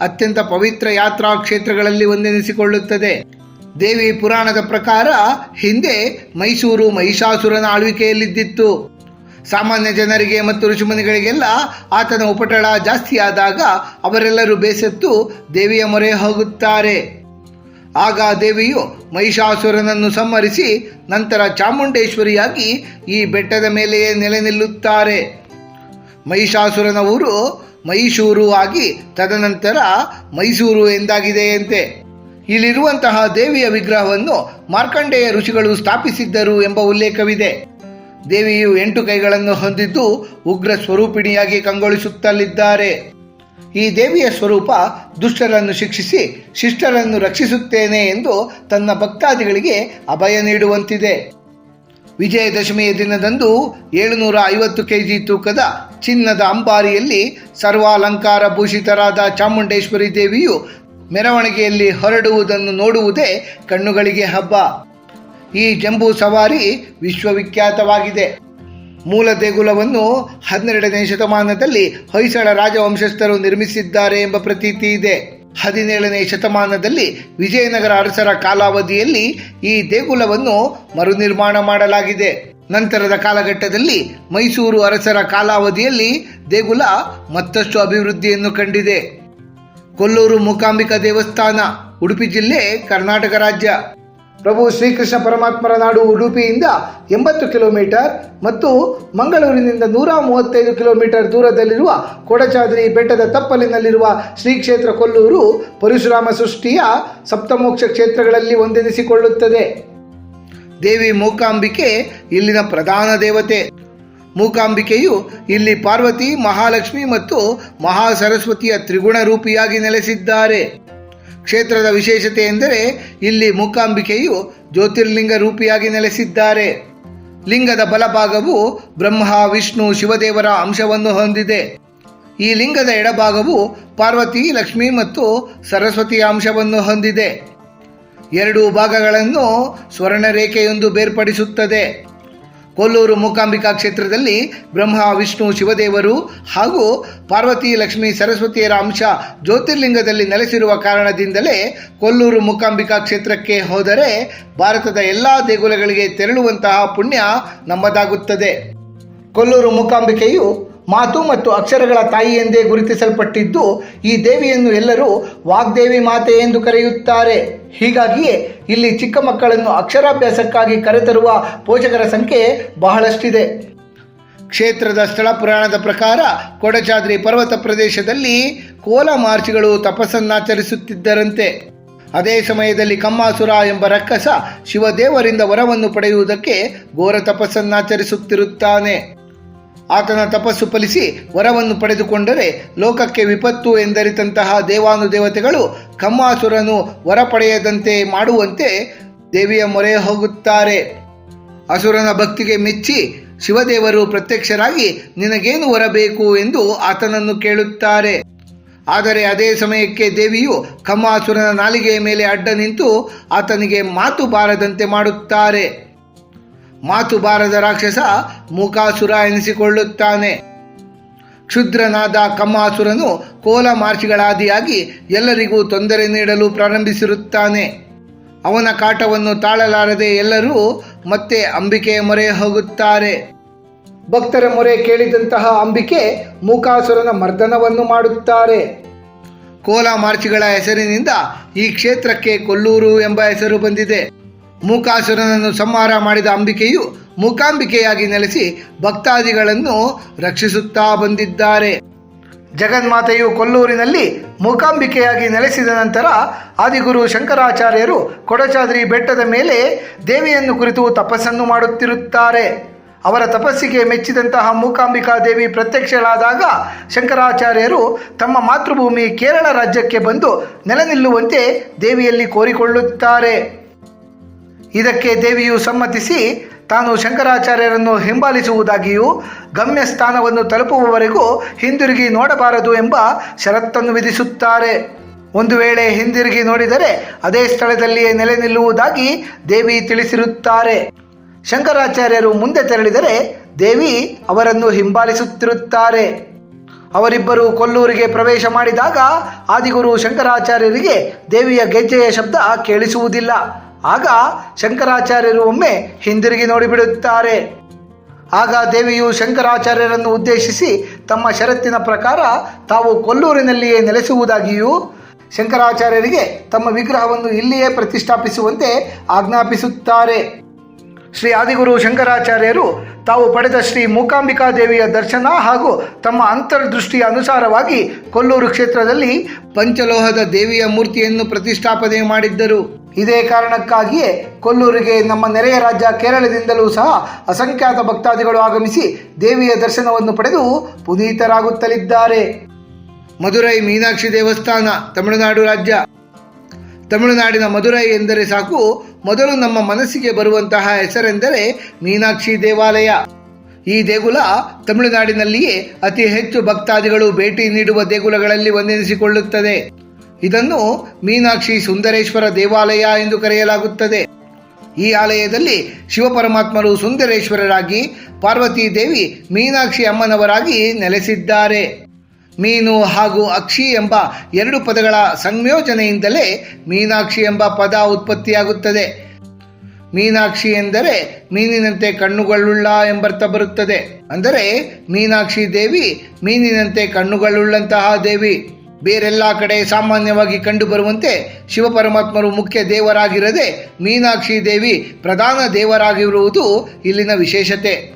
ಅತ್ಯಂತ ಪವಿತ್ರ ಯಾತ್ರಾ ಕ್ಷೇತ್ರಗಳಲ್ಲಿ ಒಂದೆನಿಸಿಕೊಳ್ಳುತ್ತದೆ. ದೇವಿ ಪುರಾಣದ ಪ್ರಕಾರ ಹಿಂದೆ ಮೈಸೂರು ಮಹಿಷಾಸುರನ ಆಳ್ವಿಕೆಯಲ್ಲಿದ್ದಿತ್ತು. ಸಾಮಾನ್ಯ ಜನರಿಗೆ ಮತ್ತು ಋಷಿಮುನಿಗಳಿಗೆಲ್ಲ ಆತನ ಉಪಟಳ ಜಾಸ್ತಿಯಾದಾಗ ಅವರೆಲ್ಲರೂ ಬೇಸತ್ತು ದೇವಿಯ ಮೊರೆ ಹೋಗುತ್ತಾರೆ. ಆಗ ದೇವಿಯು ಮಹಿಷಾಸುರನನ್ನು ಸಂಹರಿಸಿ ನಂತರ ಚಾಮುಂಡೇಶ್ವರಿಯಾಗಿ ಈ ಬೆಟ್ಟದ ಮೇಲೆಯೇ ನೆಲೆ ನಿಲ್ಲುತ್ತಾರೆ. ಮಹಿಷಾಸುರನ ಊರು ಮೈಸೂರು ಆಗಿ ತದನಂತರ ಮೈಸೂರು ಎಂದಾಗಿದೆಯಂತೆ ಇಲ್ಲಿರುವಂತಹ ದೇವಿಯ ವಿಗ್ರಹವನ್ನು ಮಾರ್ಕಂಡೇಯ ಋಷಿಗಳು ಸ್ಥಾಪಿಸಿದ್ದರು ಎಂಬ ಉಲ್ಲೇಖವಿದೆ. ದೇವಿಯು ಎಂಟು ಕೈಗಳನ್ನು ಹೊಂದಿದ್ದು ಉಗ್ರ ಸ್ವರೂಪಿಣಿಯಾಗಿ ಕಂಗೊಳಿಸುತ್ತಲಿದ್ದಾರೆ. ಈ ದೇವಿಯ ಸ್ವರೂಪ ದುಷ್ಟರನ್ನು ಶಿಕ್ಷಿಸಿ ಶಿಷ್ಟರನ್ನು ರಕ್ಷಿಸುತ್ತೇನೆ ಎಂದು ತನ್ನ ಭಕ್ತಾದಿಗಳಿಗೆ ಅಭಯ ನೀಡುವಂತಿದೆ. ವಿಜಯದಶಮಿಯ ದಿನದಂದು ಏಳುನೂರ ಐವತ್ತು ಕೆಜಿ ತೂಕದ ಚಿನ್ನದ ಅಂಬಾರಿಯಲ್ಲಿ ಸರ್ವಾಲಂಕಾರ ಭೂಷಿತರಾದ ಚಾಮುಂಡೇಶ್ವರಿ ದೇವಿಯು ಮೆರವಣಿಗೆಯಲ್ಲಿ ಹೊರಡುವುದನ್ನು ನೋಡುವುದೇ ಕಣ್ಣುಗಳಿಗೆ ಹಬ್ಬ. ಈ ಜಂಬೂ ಸವಾರಿ ವಿಶ್ವವಿಖ್ಯಾತವಾಗಿದೆ. ಮೂಲ ದೇಗುಲವನ್ನು ಹನ್ನೆರಡನೇ ಶತಮಾನದಲ್ಲಿ ಹೊಯ್ಸಳ ರಾಜವಂಶಸ್ಥರು ನಿರ್ಮಿಸಿದ್ದಾರೆ ಎಂಬ ಪ್ರತೀತಿ ಇದೆ. ಹದಿನೇಳನೇ ಶತಮಾನದಲ್ಲಿ ವಿಜಯನಗರ ಅರಸರ ಕಾಲಾವಧಿಯಲ್ಲಿ ಈ ದೇಗುಲವನ್ನು ಮರುನಿರ್ಮಾಣ ಮಾಡಲಾಗಿದೆ. ನಂತರದ ಕಾಲಘಟ್ಟದಲ್ಲಿ ಮೈಸೂರು ಅರಸರ ಕಾಲಾವಧಿಯಲ್ಲಿ ದೇಗುಲ ಮತ್ತಷ್ಟು ಅಭಿವೃದ್ಧಿಯನ್ನು ಕಂಡಿದೆ. ಕೊಲ್ಲೂರು ಮೂಕಾಂಬಿಕಾ ದೇವಸ್ಥಾನ, ಉಡುಪಿ ಜಿಲ್ಲೆ ಕರ್ನಾಟಕ ರಾಜ್ಯ. ಪ್ರಭು ಶ್ರೀಕೃಷ್ಣ ಪರಮಾತ್ಮರ ನಾಡು ಉಡುಪಿಯಿಂದ ಎಂಬತ್ತು ಕಿಲೋಮೀಟರ್ ಮತ್ತು ಮಂಗಳೂರಿನಿಂದ ನೂರ ಮೂವತ್ತೈದು ಕಿಲೋಮೀಟರ್ ದೂರದಲ್ಲಿರುವ ಕೊಡಚಾದ್ರಿ ಬೆಟ್ಟದ ತಪ್ಪಲಿನಲ್ಲಿರುವ ಶ್ರೀ ಕ್ಷೇತ್ರ ಕೊಲ್ಲೂರು ಪರಶುರಾಮ ಸೃಷ್ಟಿಯ ಸಪ್ತಮೋಕ್ಷ ಕ್ಷೇತ್ರಗಳಲ್ಲಿ ಒಂದೆನಿಸಿಕೊಳ್ಳುತ್ತದೆ. ದೇವಿ ಮೂಕಾಂಬಿಕೆ ಇಲ್ಲಿನ ಪ್ರಧಾನ ದೇವತೆ. ಮೂಕಾಂಬಿಕೆಯು ಇಲ್ಲಿ ಪಾರ್ವತಿ, ಮಹಾಲಕ್ಷ್ಮಿ ಮತ್ತು ಮಹಾ ಸರಸ್ವತಿಯ ತ್ರಿಗುಣ ರೂಪಿಯಾಗಿ ನೆಲೆಸಿದ್ದಾರೆ. ಕ್ಷೇತ್ರದ ವಿಶೇಷತೆ ಎಂದರೆ ಇಲ್ಲಿ ಮೂಕಾಂಬಿಕೆಯು ಜ್ಯೋತಿರ್ಲಿಂಗ ರೂಪಿಯಾಗಿ ನೆಲೆಸಿದ್ದಾರೆ. ಲಿಂಗದ ಬಲಭಾಗವು ಬ್ರಹ್ಮ, ವಿಷ್ಣು, ಶಿವದೇವರ ಅಂಶವನ್ನು ಹೊಂದಿದೆ. ಈ ಲಿಂಗದ ಎಡಭಾಗವು ಪಾರ್ವತಿ, ಲಕ್ಷ್ಮಿ ಮತ್ತು ಸರಸ್ವತಿಯ ಅಂಶವನ್ನು ಹೊಂದಿದೆ. ಎರಡು ಭಾಗಗಳನ್ನು ಸ್ವರ್ಣರೇಖೆಯೊಂದು ಬೇರ್ಪಡಿಸುತ್ತದೆ. ಕೊಲ್ಲೂರು ಮೂಕಾಂಬಿಕಾ ಕ್ಷೇತ್ರದಲ್ಲಿ ಬ್ರಹ್ಮ, ವಿಷ್ಣು, ಶಿವದೇವರು ಹಾಗೂ ಪಾರ್ವತಿ, ಲಕ್ಷ್ಮಿ, ಸರಸ್ವತಿಯರ ಅಂಶ ಜ್ಯೋತಿರ್ಲಿಂಗದಲ್ಲಿ ನೆಲೆಸಿರುವ ಕಾರಣದಿಂದಲೇ ಕೊಲ್ಲೂರು ಮೂಕಾಂಬಿಕಾ ಕ್ಷೇತ್ರಕ್ಕೆ ಹೋದರೆ ಭಾರತದ ಎಲ್ಲ ದೇಗುಲಗಳಿಗೆ ತೆರಳುವಂತಹ ಪುಣ್ಯ ನಮ್ಮದಾಗುತ್ತದೆ. ಕೊಲ್ಲೂರು ಮೂಕಾಂಬಿಕೆಯು ಮಾತು ಮತ್ತು ಅಕ್ಷರಗಳ ತಾಯಿ ಎಂದೇ ಗುರುತಿಸಲ್ಪಟ್ಟಿದ್ದು, ಈ ದೇವಿಯನ್ನು ಎಲ್ಲರೂ ವಾಗ್ದೇವಿ ಮಾತೆ ಎಂದು ಕರೆಯುತ್ತಾರೆ. ಹೀಗಾಗಿಯೇ ಇಲ್ಲಿ ಚಿಕ್ಕ ಮಕ್ಕಳನ್ನು ಅಕ್ಷರಾಭ್ಯಾಸಕ್ಕಾಗಿ ಕರೆತರುವ ಪೋಷಕರ ಸಂಖ್ಯೆ ಬಹಳಷ್ಟಿದೆ. ಕ್ಷೇತ್ರದ ಸ್ಥಳ ಪುರಾಣದ ಪ್ರಕಾರ ಕೊಡಚಾದ್ರಿ ಪರ್ವತ ಪ್ರದೇಶದಲ್ಲಿ ಕೋಲ ಮಾರ್ಚಿಗಳು ತಪಸ್ಸನ್ನಾಚರಿಸುತ್ತಿದ್ದರಂತೆ. ಅದೇ ಸಮಯದಲ್ಲಿ ಕಮ್ಮಾಸುರ ಎಂಬ ರಕ್ಕಸ ಶಿವದೇವರಿಂದ ವರವನ್ನು ಪಡೆಯುವುದಕ್ಕೆ ಘೋರ ತಪಸ್ಸನ್ನಾಚರಿಸುತ್ತಿರುತ್ತಾನೆ. ಆತನ ತಪಸ್ಸು ಫಲಿಸಿ ವರವನ್ನು ಪಡೆದುಕೊಂಡರೆ ಲೋಕಕ್ಕೆ ವಿಪತ್ತು ಎಂದರಿತಂತಹ ದೇವಾನುದೇವತೆಗಳು ಕಮ್ಮಾಸುರನು ವರ ಪಡೆಯದಂತೆ ಮಾಡುವಂತೆ ದೇವಿಯ ಮೊರೆ ಹೋಗುತ್ತಾರೆ. ಅಸುರನ ಭಕ್ತಿಗೆ ಮೆಚ್ಚಿ ಶಿವದೇವರು ಪ್ರತ್ಯಕ್ಷರಾಗಿ ನಿನಗೇನು ವರ ಬೇಕು ಎಂದು ಆತನನ್ನು ಕೇಳುತ್ತಾರೆ. ಆದರೆ ಅದೇ ಸಮಯಕ್ಕೆ ದೇವಿಯು ಕಮ್ಮಾಸುರನ ನಾಲಿಗೆಯ ಮೇಲೆ ಅಡ್ಡ ನಿಂತು ಆತನಿಗೆ ಮಾತು ಬಾರದಂತೆ ಮಾಡುತ್ತಾರೆ. ಮಾತು ಬಾರದ ರಾಕ್ಷಸ ಮೂಕಾಸುರ ಎನಿಸಿಕೊಳ್ಳುತ್ತಾನೆ. ಕ್ಷುದ್ರನಾದ ಕಮ್ಮಾಸುರನು ಕೋಲ ಮಾರ್ಚಿಗಳಾದಿಯಾಗಿ ಎಲ್ಲರಿಗೂ ತೊಂದರೆ ನೀಡಲು ಪ್ರಾರಂಭಿಸಿರುತ್ತಾನೆ. ಅವನ ಕಾಟವನ್ನು ತಾಳಲಾರದೆ ಎಲ್ಲರೂ ಮತ್ತೆ ಅಂಬಿಕೆಯ ಮೊರೆ ಹೋಗುತ್ತಾರೆ. ಭಕ್ತರ ಮೊರೆ ಕೇಳಿದಂತಹ ಅಂಬಿಕೆ ಮೂಕಾಸುರನ ಮರ್ದನವನ್ನು ಮಾಡುತ್ತಾರೆ. ಕೋಲ ಮಾರ್ಚಿಗಳ ಹೆಸರಿನಿಂದ ಈ ಕ್ಷೇತ್ರಕ್ಕೆ ಕೊಲ್ಲೂರು ಎಂಬ ಹೆಸರು ಬಂದಿದೆ. ಮೂಕಾಸುರನನ್ನು ಸಂಹಾರ ಮಾಡಿದ ಅಂಬಿಕೆಯು ಮೂಕಾಂಬಿಕೆಯಾಗಿ ನೆಲೆಸಿ ಭಕ್ತಾದಿಗಳನ್ನು ರಕ್ಷಿಸುತ್ತಾ ಬಂದಿದ್ದಾರೆ. ಜಗನ್ಮಾತೆಯು ಕೊಲ್ಲೂರಿನಲ್ಲಿ ಮೂಕಾಂಬಿಕೆಯಾಗಿ ನೆಲೆಸಿದ ನಂತರ ಆದಿಗುರು ಶಂಕರಾಚಾರ್ಯರು ಕೊಡಚಾದ್ರಿ ಬೆಟ್ಟದ ಮೇಲೆ ದೇವಿಯನ್ನು ಕುರಿತು ತಪಸ್ಸನ್ನು ಮಾಡುತ್ತಿರುತ್ತಾರೆ. ಅವರ ತಪಸ್ಸಿಗೆ ಮೆಚ್ಚಿದಂತಹ ಮೂಕಾಂಬಿಕಾ ದೇವಿ ಪ್ರತ್ಯಕ್ಷಳಾದಾಗ ಶಂಕರಾಚಾರ್ಯರು ತಮ್ಮ ಮಾತೃಭೂಮಿ ಕೇರಳ ರಾಜ್ಯಕ್ಕೆ ಬಂದು ನೆಲೆ ನಿಲ್ಲುವಂತೆ ದೇವಿಯಲ್ಲಿ ಕೋರಿಕೊಳ್ಳುತ್ತಾರೆ. ಇದಕ್ಕೆ ದೇವಿಯು ಸಮ್ಮತಿಸಿ ತಾನು ಶಂಕರಾಚಾರ್ಯರನ್ನು ಹಿಂಬಾಲಿಸುವುದಾಗಿಯೂ ಗಮ್ಯ ಸ್ಥಾನವನ್ನು ತಲುಪುವವರೆಗೂ ಹಿಂದಿರುಗಿ ನೋಡಬಾರದು ಎಂಬ ಷರತ್ತನ್ನು ವಿಧಿಸುತ್ತಾರೆ. ಒಂದು ವೇಳೆ ಹಿಂದಿರುಗಿ ನೋಡಿದರೆ ಅದೇ ಸ್ಥಳದಲ್ಲಿಯೇ ನೆಲೆ ನಿಲ್ಲುವುದಾಗಿ ದೇವಿ ತಿಳಿಸಿರುತ್ತಾರೆ. ಶಂಕರಾಚಾರ್ಯರು ಮುಂದೆ ತೆರಳಿದರೆ ದೇವಿ ಅವರನ್ನು ಹಿಂಬಾಲಿಸುತ್ತಿರುತ್ತಾರೆ. ಅವರಿಬ್ಬರು ಕೊಲ್ಲೂರಿಗೆ ಪ್ರವೇಶ ಮಾಡಿದಾಗ ಆದಿಗುರು ಶಂಕರಾಚಾರ್ಯರಿಗೆ ದೇವಿಯ ಗೆಜ್ಜೆಯ ಶಬ್ದ ಕೇಳಿಸುವುದಿಲ್ಲ. ಆಗ ಶಂಕರಾಚಾರ್ಯರು ಒಮ್ಮೆ ಹಿಂದಿರುಗಿ ನೋಡಿಬಿಡುತ್ತಾರೆ. ಆಗ ದೇವಿಯು ಶಂಕರಾಚಾರ್ಯರನ್ನು ಉದ್ದೇಶಿಸಿ ತಮ್ಮ ಷರತ್ತಿನ ಪ್ರಕಾರ ತಾವು ಕೊಲ್ಲೂರಿನಲ್ಲಿಯೇ ನೆಲೆಸುವುದಾಗಿಯೂ, ಶಂಕರಾಚಾರ್ಯರಿಗೆ ತಮ್ಮ ವಿಗ್ರಹವನ್ನು ಇಲ್ಲಿಯೇ ಪ್ರತಿಷ್ಠಾಪಿಸುವಂತೆ ಆಜ್ಞಾಪಿಸುತ್ತಾರೆ. ಶ್ರೀ ಆದಿಗುರು ಶಂಕರಾಚಾರ್ಯರು ತಾವು ಪಡೆದ ಶ್ರೀ ಮೂಕಾಂಬಿಕಾ ದೇವಿಯ ದರ್ಶನ ಹಾಗೂ ತಮ್ಮ ಅಂತರ್ದೃಷ್ಟಿಯ ಅನುಸಾರವಾಗಿ ಕೊಲ್ಲೂರು ಕ್ಷೇತ್ರದಲ್ಲಿ ಪಂಚಲೋಹದ ದೇವಿಯ ಮೂರ್ತಿಯನ್ನು ಪ್ರತಿಷ್ಠಾಪನೆ ಮಾಡಿದ್ದರು. ಇದೇ ಕಾರಣಕ್ಕಾಗಿಯೇ ಕೊಲ್ಲೂರಿಗೆ ನಮ್ಮ ನೆರೆಯ ರಾಜ್ಯ ಕೇರಳದಿಂದಲೂ ಸಹ ಅಸಂಖ್ಯಾತ ಭಕ್ತಾದಿಗಳು ಆಗಮಿಸಿ ದೇವಿಯ ದರ್ಶನವನ್ನು ಪಡೆದು ಪುನೀತರಾಗುತ್ತಲಿದ್ದಾರೆ. ಮಧುರೈ ಮೀನಾಕ್ಷಿ ದೇವಸ್ಥಾನ, ತಮಿಳುನಾಡು ರಾಜ್ಯ. ತಮಿಳುನಾಡಿನ ಮಧುರೈ ಎಂದರೆ ಸಾಕು. ಮೊದಲು ನಮ್ಮ ಮನಸ್ಸಿಗೆ ಬರುವಂತಹ ಹೆಸರೆಂದರೆ ಮೀನಾಕ್ಷಿ ದೇವಾಲಯ. ಈ ದೇಗುಲ ತಮಿಳುನಾಡಿನಲ್ಲಿಯೇ ಅತಿ ಹೆಚ್ಚು ಭಕ್ತಾದಿಗಳು ಭೇಟಿ ನೀಡುವ ದೇಗುಲಗಳಲ್ಲಿ ಒಂದೆನಿಸಿಕೊಳ್ಳುತ್ತದೆ. ಇದನ್ನು ಮೀನಾಕ್ಷಿ ಸುಂದರೇಶ್ವರ ದೇವಾಲಯ ಎಂದು ಕರೆಯಲಾಗುತ್ತದೆ. ಈ ಆಲಯದಲ್ಲಿ ಶಿವಪರಮಾತ್ಮರು ಸುಂದರೇಶ್ವರರಾಗಿ ಪಾರ್ವತಿ ದೇವಿ ಮೀನಾಕ್ಷಿ ಅಮ್ಮನವರಾಗಿ ನೆಲೆಸಿದ್ದಾರೆ. ಮೀನು ಹಾಗೂ ಅಕ್ಷಿ ಎಂಬ ಎರಡು ಪದಗಳ ಸಂಯೋಜನೆಯಿಂದಲೇ ಮೀನಾಕ್ಷಿ ಎಂಬ ಪದ ಉತ್ಪತ್ತಿಯಾಗುತ್ತದೆ. ಮೀನಾಕ್ಷಿ ಎಂದರೆ ಮೀನಿನಂತೆ ಕಣ್ಣುಗಳುಳ್ಳ ಎಂಬರ್ಥ ಬರುತ್ತದೆ. ಅಂದರೆ ಮೀನಾಕ್ಷಿ ದೇವಿ ಮೀನಿನಂತೆ ಕಣ್ಣುಗಳುಳ್ಳಂತಹ ದೇವಿ. ಬೇರೆಲ್ಲ ಕಡೆ ಸಾಮಾನ್ಯವಾಗಿ ಕಂಡುಬರುವಂತೆ ಶಿವಪರಮಾತ್ಮರು ಮುಖ್ಯ ದೇವರಾಗಿರದೆ ಮೀನಾಕ್ಷಿ ದೇವಿ ಪ್ರಧಾನ ದೇವರಾಗಿರುವುದು ಇಲ್ಲಿನ ವಿಶೇಷತೆ.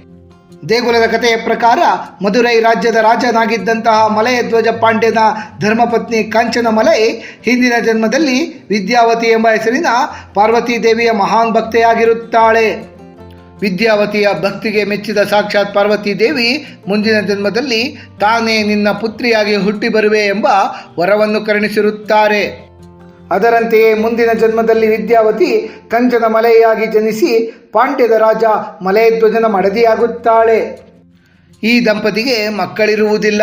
ದೇಗುಲದ ಕಥೆಯ ಪ್ರಕಾರ ಮಧುರೈ ರಾಜ್ಯದ ರಾಜನಾಗಿದ್ದಂತಹ ಮಲಯ ಧ್ವಜ ಪಾಂಡ್ಯನ ಧರ್ಮಪತ್ನಿ ಕಾಂಚನ ಮಲೈ ಹಿಂದಿನ ಜನ್ಮದಲ್ಲಿ ವಿದ್ಯಾವತಿ ಎಂಬ ಹೆಸರಿನ ಪಾರ್ವತಿ ದೇವಿಯ ಮಹಾನ್ ಭಕ್ತೆಯಾಗಿರುತ್ತಾಳೆ. ವಿದ್ಯಾವತಿಯ ಭಕ್ತಿಗೆ ಮೆಚ್ಚಿದ ಸಾಕ್ಷಾತ್ ಪಾರ್ವತಿ ದೇವಿ ಮುಂದಿನ ಜನ್ಮದಲ್ಲಿ ತಾನೇ ನಿನ್ನ ಪುತ್ರಿಯಾಗಿ ಹುಟ್ಟಿ ಬರುವೆ ಎಂಬ ವರವನ್ನು ಕರುಣಿಸಿರುತ್ತಾರೆ. ಅದರಂತೆಯೇ ಮುಂದಿನ ಜನ್ಮದಲ್ಲಿ ವಿದ್ಯಾವತಿ ಕಂಚನ ಮಲೆಯಾಗಿ ಜನಿಸಿ ಪಾಂಡ್ಯದ ರಾಜ ಮಲೆಯಧ್ವಜನ ಮಡದಿಯಾಗುತ್ತಾಳೆ. ಈ ದಂಪತಿಗೆ ಮಕ್ಕಳಿರುವುದಿಲ್ಲ.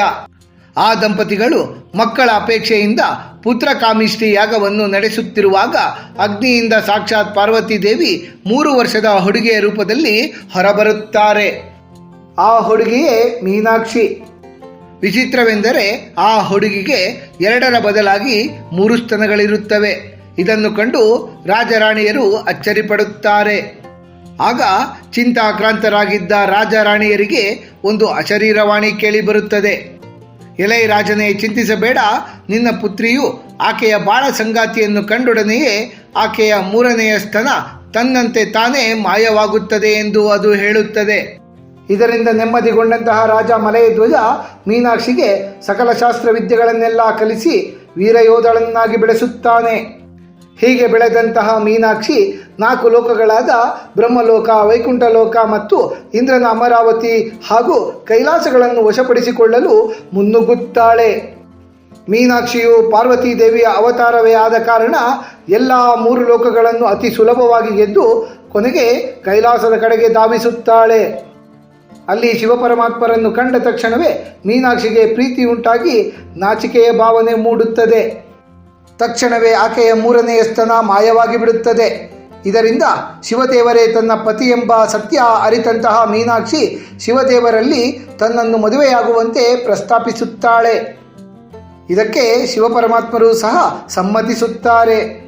ಆ ದಂಪತಿಗಳು ಮಕ್ಕಳ ಅಪೇಕ್ಷೆಯಿಂದ ಪುತ್ರ ಕಾಮಿಷ್ಟಿ ಯಾಗವನ್ನು ನಡೆಸುತ್ತಿರುವಾಗ ಅಗ್ನಿಯಿಂದ ಸಾಕ್ಷಾತ್ ಪಾರ್ವತಿ ದೇವಿ ಮೂರು ವರ್ಷದ ಹುಡುಗಿಯ ರೂಪದಲ್ಲಿ ಹೊರಬರುತ್ತಾರೆ. ಆ ಹುಡುಗಿಯೇ ಮೀನಾಕ್ಷಿ. ವಿಚಿತ್ರವೆಂದರೆ ಆ ಹುಡುಗಿಗೆ ಎರಡರ ಬದಲಾಗಿ ಮೂರು ಸ್ತನಗಳಿರುತ್ತವೆ. ಇದನ್ನು ಕಂಡು ರಾಜರಾಣಿಯರು ಅಚ್ಚರಿಪಡುತ್ತಾರೆ. ಆಗ ಚಿಂತಾಕ್ರಾಂತರಾಗಿದ್ದ ರಾಜರಾಣಿಯರಿಗೆ ಒಂದು ಅಶರೀರವಾಣಿ ಕೇಳಿಬರುತ್ತದೆ. ಎಲೈ ರಾಜನೇ ಚಿಂತಿಸಬೇಡ. ನಿನ್ನ ಪುತ್ರಿಯು ಆಕೆಯ ಬಾಳ ಸಂಗಾತಿಯನ್ನು ಕಂಡೊಡನೆಯೇ ಆಕೆಯ ಮೂರನೆಯ ಸ್ತನ ತನ್ನಂತೆ ತಾನೇ ಮಾಯವಾಗುತ್ತದೆ ಎಂದು ಅದು ಹೇಳುತ್ತದೆ. ಇದರಿಂದ ನೆಮ್ಮದಿಗೊಂಡಂತಹ ರಾಜ ಮಲಯಧ್ವಜ ಮೀನಾಕ್ಷಿಗೆ ಸಕಲ ಶಾಸ್ತ್ರ ವಿದ್ಯೆಗಳನ್ನೆಲ್ಲ ಕಲಿಸಿ ವೀರಯೋಧಳನ್ನಾಗಿ ಬೆಳೆಸುತ್ತಾನೆ. ಹೀಗೆ ಬೆಳೆದಂತಹ ಮೀನಾಕ್ಷಿ ನಾಲ್ಕು ಲೋಕಗಳಾದ ಬ್ರಹ್ಮಲೋಕ, ವೈಕುಂಠಲೋಕ ಮತ್ತು ಇಂದ್ರನ ಅಮರಾವತಿ ಹಾಗೂ ಕೈಲಾಸಗಳನ್ನು ವಶಪಡಿಸಿಕೊಳ್ಳಲು ಮುನ್ನುಗ್ಗುತ್ತಾಳೆ. ಮೀನಾಕ್ಷಿಯು ಪಾರ್ವತಿ ದೇವಿಯ ಅವತಾರವೇ ಆದ ಕಾರಣ ಎಲ್ಲ ಮೂರು ಲೋಕಗಳನ್ನು ಅತಿ ಸುಲಭವಾಗಿ ಗೆದ್ದು ಕೊನೆಗೆ ಕೈಲಾಸದ ಕಡೆಗೆ ಧಾವಿಸುತ್ತಾಳೆ. ಅಲ್ಲಿ ಶಿವಪರಮಾತ್ಮರನ್ನು ಕಂಡ ತಕ್ಷಣವೇ ಮೀನಾಕ್ಷಿಗೆ ಪ್ರೀತಿ ಉಂಟಾಗಿ ನಾಚಿಕೆಯ ಭಾವನೆ ಮೂಡುತ್ತದೆ. ತಕ್ಷಣವೇ ಆಕೆಯ ಮೂರನೆಯ ಸ್ತನ ಮಾಯವಾಗಿ ಬಿಡುತ್ತದೆ. ಇದರಿಂದ ಶಿವದೇವರೇ ತನ್ನ ಪತಿ ಎಂಬ ಸತ್ಯ ಅರಿತಂತಹ ಮೀನಾಕ್ಷಿ ಶಿವದೇವರಲ್ಲಿ ತನ್ನನ್ನು ಮದುವೆಯಾಗುವಂತೆ ಪ್ರಸ್ತಾಪಿಸುತ್ತಾಳೆ. ಇದಕ್ಕೆ ಶಿವಪರಮಾತ್ಮರು ಸಹ ಸಮ್ಮತಿಸುತ್ತಾರೆ.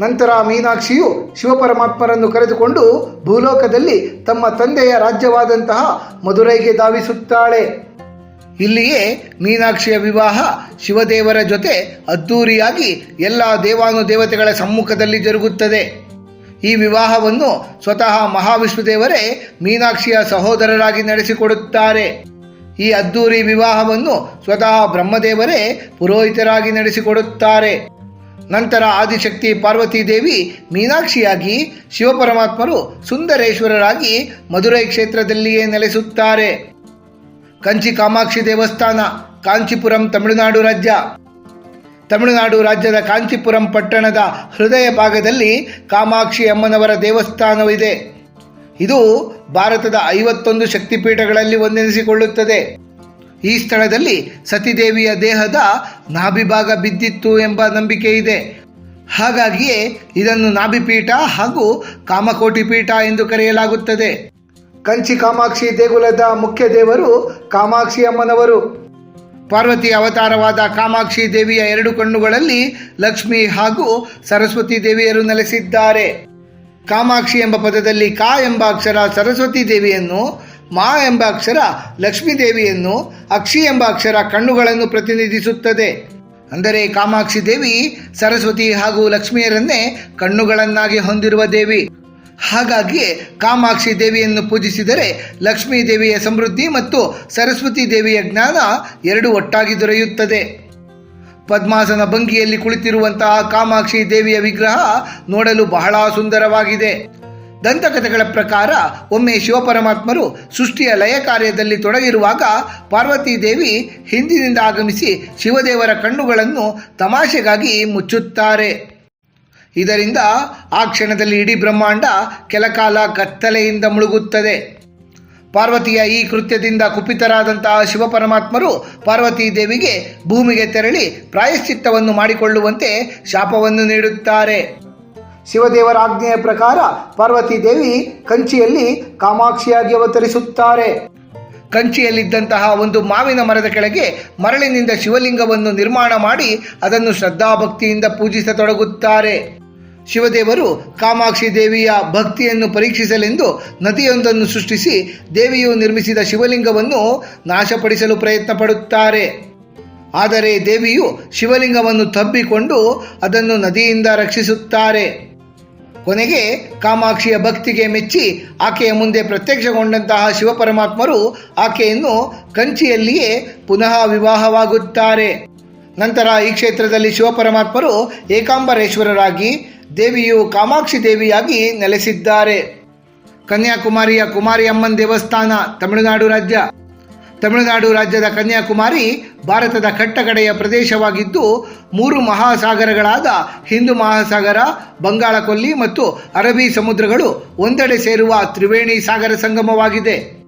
ನಂತರ ಮೀನಾಕ್ಷಿಯು ಶಿವಪರಮಾತ್ಮರನ್ನು ಕರೆದುಕೊಂಡು ಭೂಲೋಕದಲ್ಲಿ ತಮ್ಮ ತಂದೆಯ ರಾಜ್ಯವಾದಂತಹ ಮಧುರೈಗೆ ಧಾವಿಸುತ್ತಾಳೆ. ಇಲ್ಲಿಯೇ ಮೀನಾಕ್ಷಿಯ ವಿವಾಹ ಶಿವದೇವರ ಜೊತೆ ಅದ್ದೂರಿಯಾಗಿ ಎಲ್ಲ ದೇವಾನುದೇವತೆಗಳ ಸಮ್ಮುಖದಲ್ಲಿ ಜರುಗುತ್ತದೆ. ಈ ವಿವಾಹವನ್ನು ಸ್ವತಃ ಮಹಾವಿಷ್ಣುದೇವರೇ ಮೀನಾಕ್ಷಿಯ ಸಹೋದರರಾಗಿ ನಡೆಸಿಕೊಡುತ್ತಾರೆ. ಈ ಅದ್ದೂರಿ ವಿವಾಹವನ್ನು ಸ್ವತಃ ಬ್ರಹ್ಮದೇವರೇ ಪುರೋಹಿತರಾಗಿ ನಡೆಸಿಕೊಡುತ್ತಾರೆ. ನಂತರ ಆದಿಶಕ್ತಿ ಪಾರ್ವತೀದೇವಿ ಮೀನಾಕ್ಷಿಯಾಗಿ ಶಿವಪರಮಾತ್ಮರು ಸುಂದರೇಶ್ವರರಾಗಿ ಮಧುರೈ ಕ್ಷೇತ್ರದಲ್ಲಿಯೇ ನೆಲೆಸುತ್ತಾರೆ. ಕಂಚಿ ಕಾಮಾಕ್ಷಿ ದೇವಸ್ಥಾನ, ಕಾಂಚಿಪುರಂ ತಮಿಳುನಾಡು ರಾಜ್ಯ. ತಮಿಳುನಾಡು ರಾಜ್ಯದ ಕಾಂಚಿಪುರಂ ಪಟ್ಟಣದ ಹೃದಯ ಭಾಗದಲ್ಲಿ ಕಾಮಾಕ್ಷಿ ಅಮ್ಮನವರ ದೇವಸ್ಥಾನವಿದೆ. ಇದು ಭಾರತದ ಐವತ್ತೊಂದು ಶಕ್ತಿಪೀಠಗಳಲ್ಲಿ ಒಂದೆನಿಸಿಕೊಳ್ಳುತ್ತದೆ. ಈ ಸ್ಥಳದಲ್ಲಿ ಸತಿದೇವಿಯ ದೇಹದ ನಾಭಿಭಾಗ ಬಿದ್ದಿತ್ತು ಎಂಬ ನಂಬಿಕೆ ಇದೆ. ಹಾಗಾಗಿಯೇ ಇದನ್ನು ನಾಭಿಪೀಠ ಹಾಗೂ ಕಾಮಕೋಟಿ ಪೀಠ ಎಂದು ಕರೆಯಲಾಗುತ್ತದೆ. ಕಂಚಿ ಕಾಮಾಕ್ಷಿ ದೇಗುಲದ ಮುಖ್ಯ ದೇವರು ಕಾಮಾಕ್ಷಿ ಅಮ್ಮನವರು. ಪಾರ್ವತಿ ಅವತಾರವಾದ ಕಾಮಾಕ್ಷಿ ದೇವಿಯ ಎರಡು ಕಣ್ಣುಗಳಲ್ಲಿ ಲಕ್ಷ್ಮಿ ಹಾಗೂ ಸರಸ್ವತಿ ದೇವಿಯರು ನೆಲೆಸಿದ್ದಾರೆ. ಕಾಮಾಕ್ಷಿ ಎಂಬ ಪದದಲ್ಲಿ ಕಾ ಎಂಬ ಅಕ್ಷರ ಸರಸ್ವತಿ ದೇವಿಯನ್ನು ಮಾ ಎಂಬ ಅಕ್ಷರ ಲಕ್ಷ್ಮೀದೇವಿಯನ್ನು ಅಕ್ಷಿ ಎಂಬ ಅಕ್ಷರ ಕಣ್ಣುಗಳನ್ನು ಪ್ರತಿನಿಧಿಸುತ್ತದೆ. ಅಂದರೆ ಕಾಮಾಕ್ಷಿ ದೇವಿ ಸರಸ್ವತಿ ಹಾಗೂ ಲಕ್ಷ್ಮಿಯರನ್ನೇ ಕಣ್ಣುಗಳನ್ನಾಗಿ ಹೊಂದಿರುವ ದೇವಿ. ಹಾಗಾಗಿ ಕಾಮಾಕ್ಷಿ ದೇವಿಯನ್ನು ಪೂಜಿಸಿದರೆ ಲಕ್ಷ್ಮೀ ದೇವಿಯ ಸಮೃದ್ಧಿ ಮತ್ತು ಸರಸ್ವತಿ ದೇವಿಯ ಜ್ಞಾನ ಎರಡು ಒಟ್ಟಾಗಿ ದೊರೆಯುತ್ತದೆ. ಪದ್ಮಾಸನ ಭಂಗಿಯಲ್ಲಿ ಕುಳಿತಿರುವಂತಹ ಕಾಮಾಕ್ಷಿ ದೇವಿಯ ವಿಗ್ರಹ ನೋಡಲು ಬಹಳ ಸುಂದರವಾಗಿದೆ. ದಂತಕಥೆಗಳ ಪ್ರಕಾರ ಒಮ್ಮೆ ಶಿವಪರಮಾತ್ಮರು ಸೃಷ್ಟಿಯ ಲಯ ಕಾರ್ಯದಲ್ಲಿ ತೊಡಗಿರುವಾಗ ಪಾರ್ವತಿ ದೇವಿ ಹಿಂದಿನಿಂದ ಆಗಮಿಸಿ ಶಿವದೇವರ ಕಣ್ಣುಗಳನ್ನು ತಮಾಷೆಗಾಗಿ ಮುಚ್ಚುತ್ತಾರೆ. ಇದರಿಂದ ಆ ಕ್ಷಣದಲ್ಲಿ ಇಡೀ ಬ್ರಹ್ಮಾಂಡ ಕೆಲಕಾಲ ಕತ್ತಲೆಯಿಂದ ಮುಳುಗುತ್ತದೆ. ಪಾರ್ವತಿಯ ಈ ಕೃತ್ಯದಿಂದ ಕುಪಿತರಾದಂತಹ ಶಿವಪರಮಾತ್ಮರು ಪಾರ್ವತಿ ದೇವಿಗೆ ಭೂಮಿಗೆ ತೆರಳಿ ಪ್ರಾಯಶ್ಚಿತ್ತವನ್ನು ಮಾಡಿಕೊಳ್ಳುವಂತೆ ಶಾಪವನ್ನು ನೀಡುತ್ತಾರೆ. ಶಿವದೇವರ ಆಜ್ಞೆಯ ಪ್ರಕಾರ ಪಾರ್ವತಿ ದೇವಿ ಕಂಚಿಯಲ್ಲಿ ಕಾಮಾಕ್ಷಿಯಾಗಿ ಅವತರಿಸುತ್ತಾರೆ. ಕಂಚಿಯಲ್ಲಿದ್ದಂತಹ ಒಂದು ಮಾವಿನ ಮರದ ಕೆಳಗೆ ಮರಳಿನಿಂದ ಶಿವಲಿಂಗವನ್ನು ನಿರ್ಮಾಣ ಮಾಡಿ ಅದನ್ನು ಶ್ರದ್ಧಾಭಕ್ತಿಯಿಂದ ಪೂಜಿಸತೊಡಗುತ್ತಾರೆ. ಶಿವದೇವರು ಕಾಮಾಕ್ಷಿ ದೇವಿಯ ಭಕ್ತಿಯನ್ನು ಪರೀಕ್ಷಿಸಲೆಂದು ನದಿಯೊಂದನ್ನು ಸೃಷ್ಟಿಸಿ ದೇವಿಯು ನಿರ್ಮಿಸಿದ ಶಿವಲಿಂಗವನ್ನು ನಾಶಪಡಿಸಲು ಪ್ರಯತ್ನ ಪಡುತ್ತಾರೆ ಆದರೆ ದೇವಿಯು ಶಿವಲಿಂಗವನ್ನು ತಬ್ಬಿಕೊಂಡು ಅದನ್ನು ನದಿಯಿಂದ ರಕ್ಷಿಸುತ್ತಾರೆ. ಕೊನೆಗೆ ಕಾಮಾಕ್ಷಿಯ ಭಕ್ತಿಗೆ ಮೆಚ್ಚಿ ಆಕೆಯ ಮುಂದೆ ಪ್ರತ್ಯಕ್ಷಗೊಂಡಂತಹ ಶಿವಪರಮಾತ್ಮರು ಆಕೆಯನ್ನು ಕಂಚಿಯಲ್ಲಿಯೇ ಪುನಃ ವಿವಾಹವಾಗುತ್ತಾರೆ. ನಂತರ ಈ ಕ್ಷೇತ್ರದಲ್ಲಿ ಶಿವಪರಮಾತ್ಮರು ಏಕಾಂಬರೇಶ್ವರರಾಗಿ ದೇವಿಯು ಕಾಮಾಕ್ಷಿ ದೇವಿಯಾಗಿ ನೆಲೆಸಿದ್ದಾರೆ. ಕನ್ಯಾಕುಮಾರಿಯ ಕುಮಾರಿಯಮ್ಮನ್ ದೇವಸ್ಥಾನ, ತಮಿಳುನಾಡು ರಾಜ್ಯ. ತಮಿಳುನಾಡು ರಾಜ್ಯದ ಕನ್ಯಾಕುಮಾರಿ ಭಾರತದ ಕಟ್ಟಕಡೆಯ ಪ್ರದೇಶವಾಗಿದ್ದು, ಮೂರು ಮಹಾಸಾಗರಗಳಾದ ಹಿಂದೂ ಮಹಾಸಾಗರ ಬಂಗಾಳ ಕೊಲ್ಲಿ ಮತ್ತು ಅರಬ್ಬಿ ಸಮುದ್ರಗಳು ಒಂದೆಡೆ ಸೇರುವ ತ್ರಿವೇಣಿ ಸಾಗರ ಸಂಗಮವಾಗಿದೆ.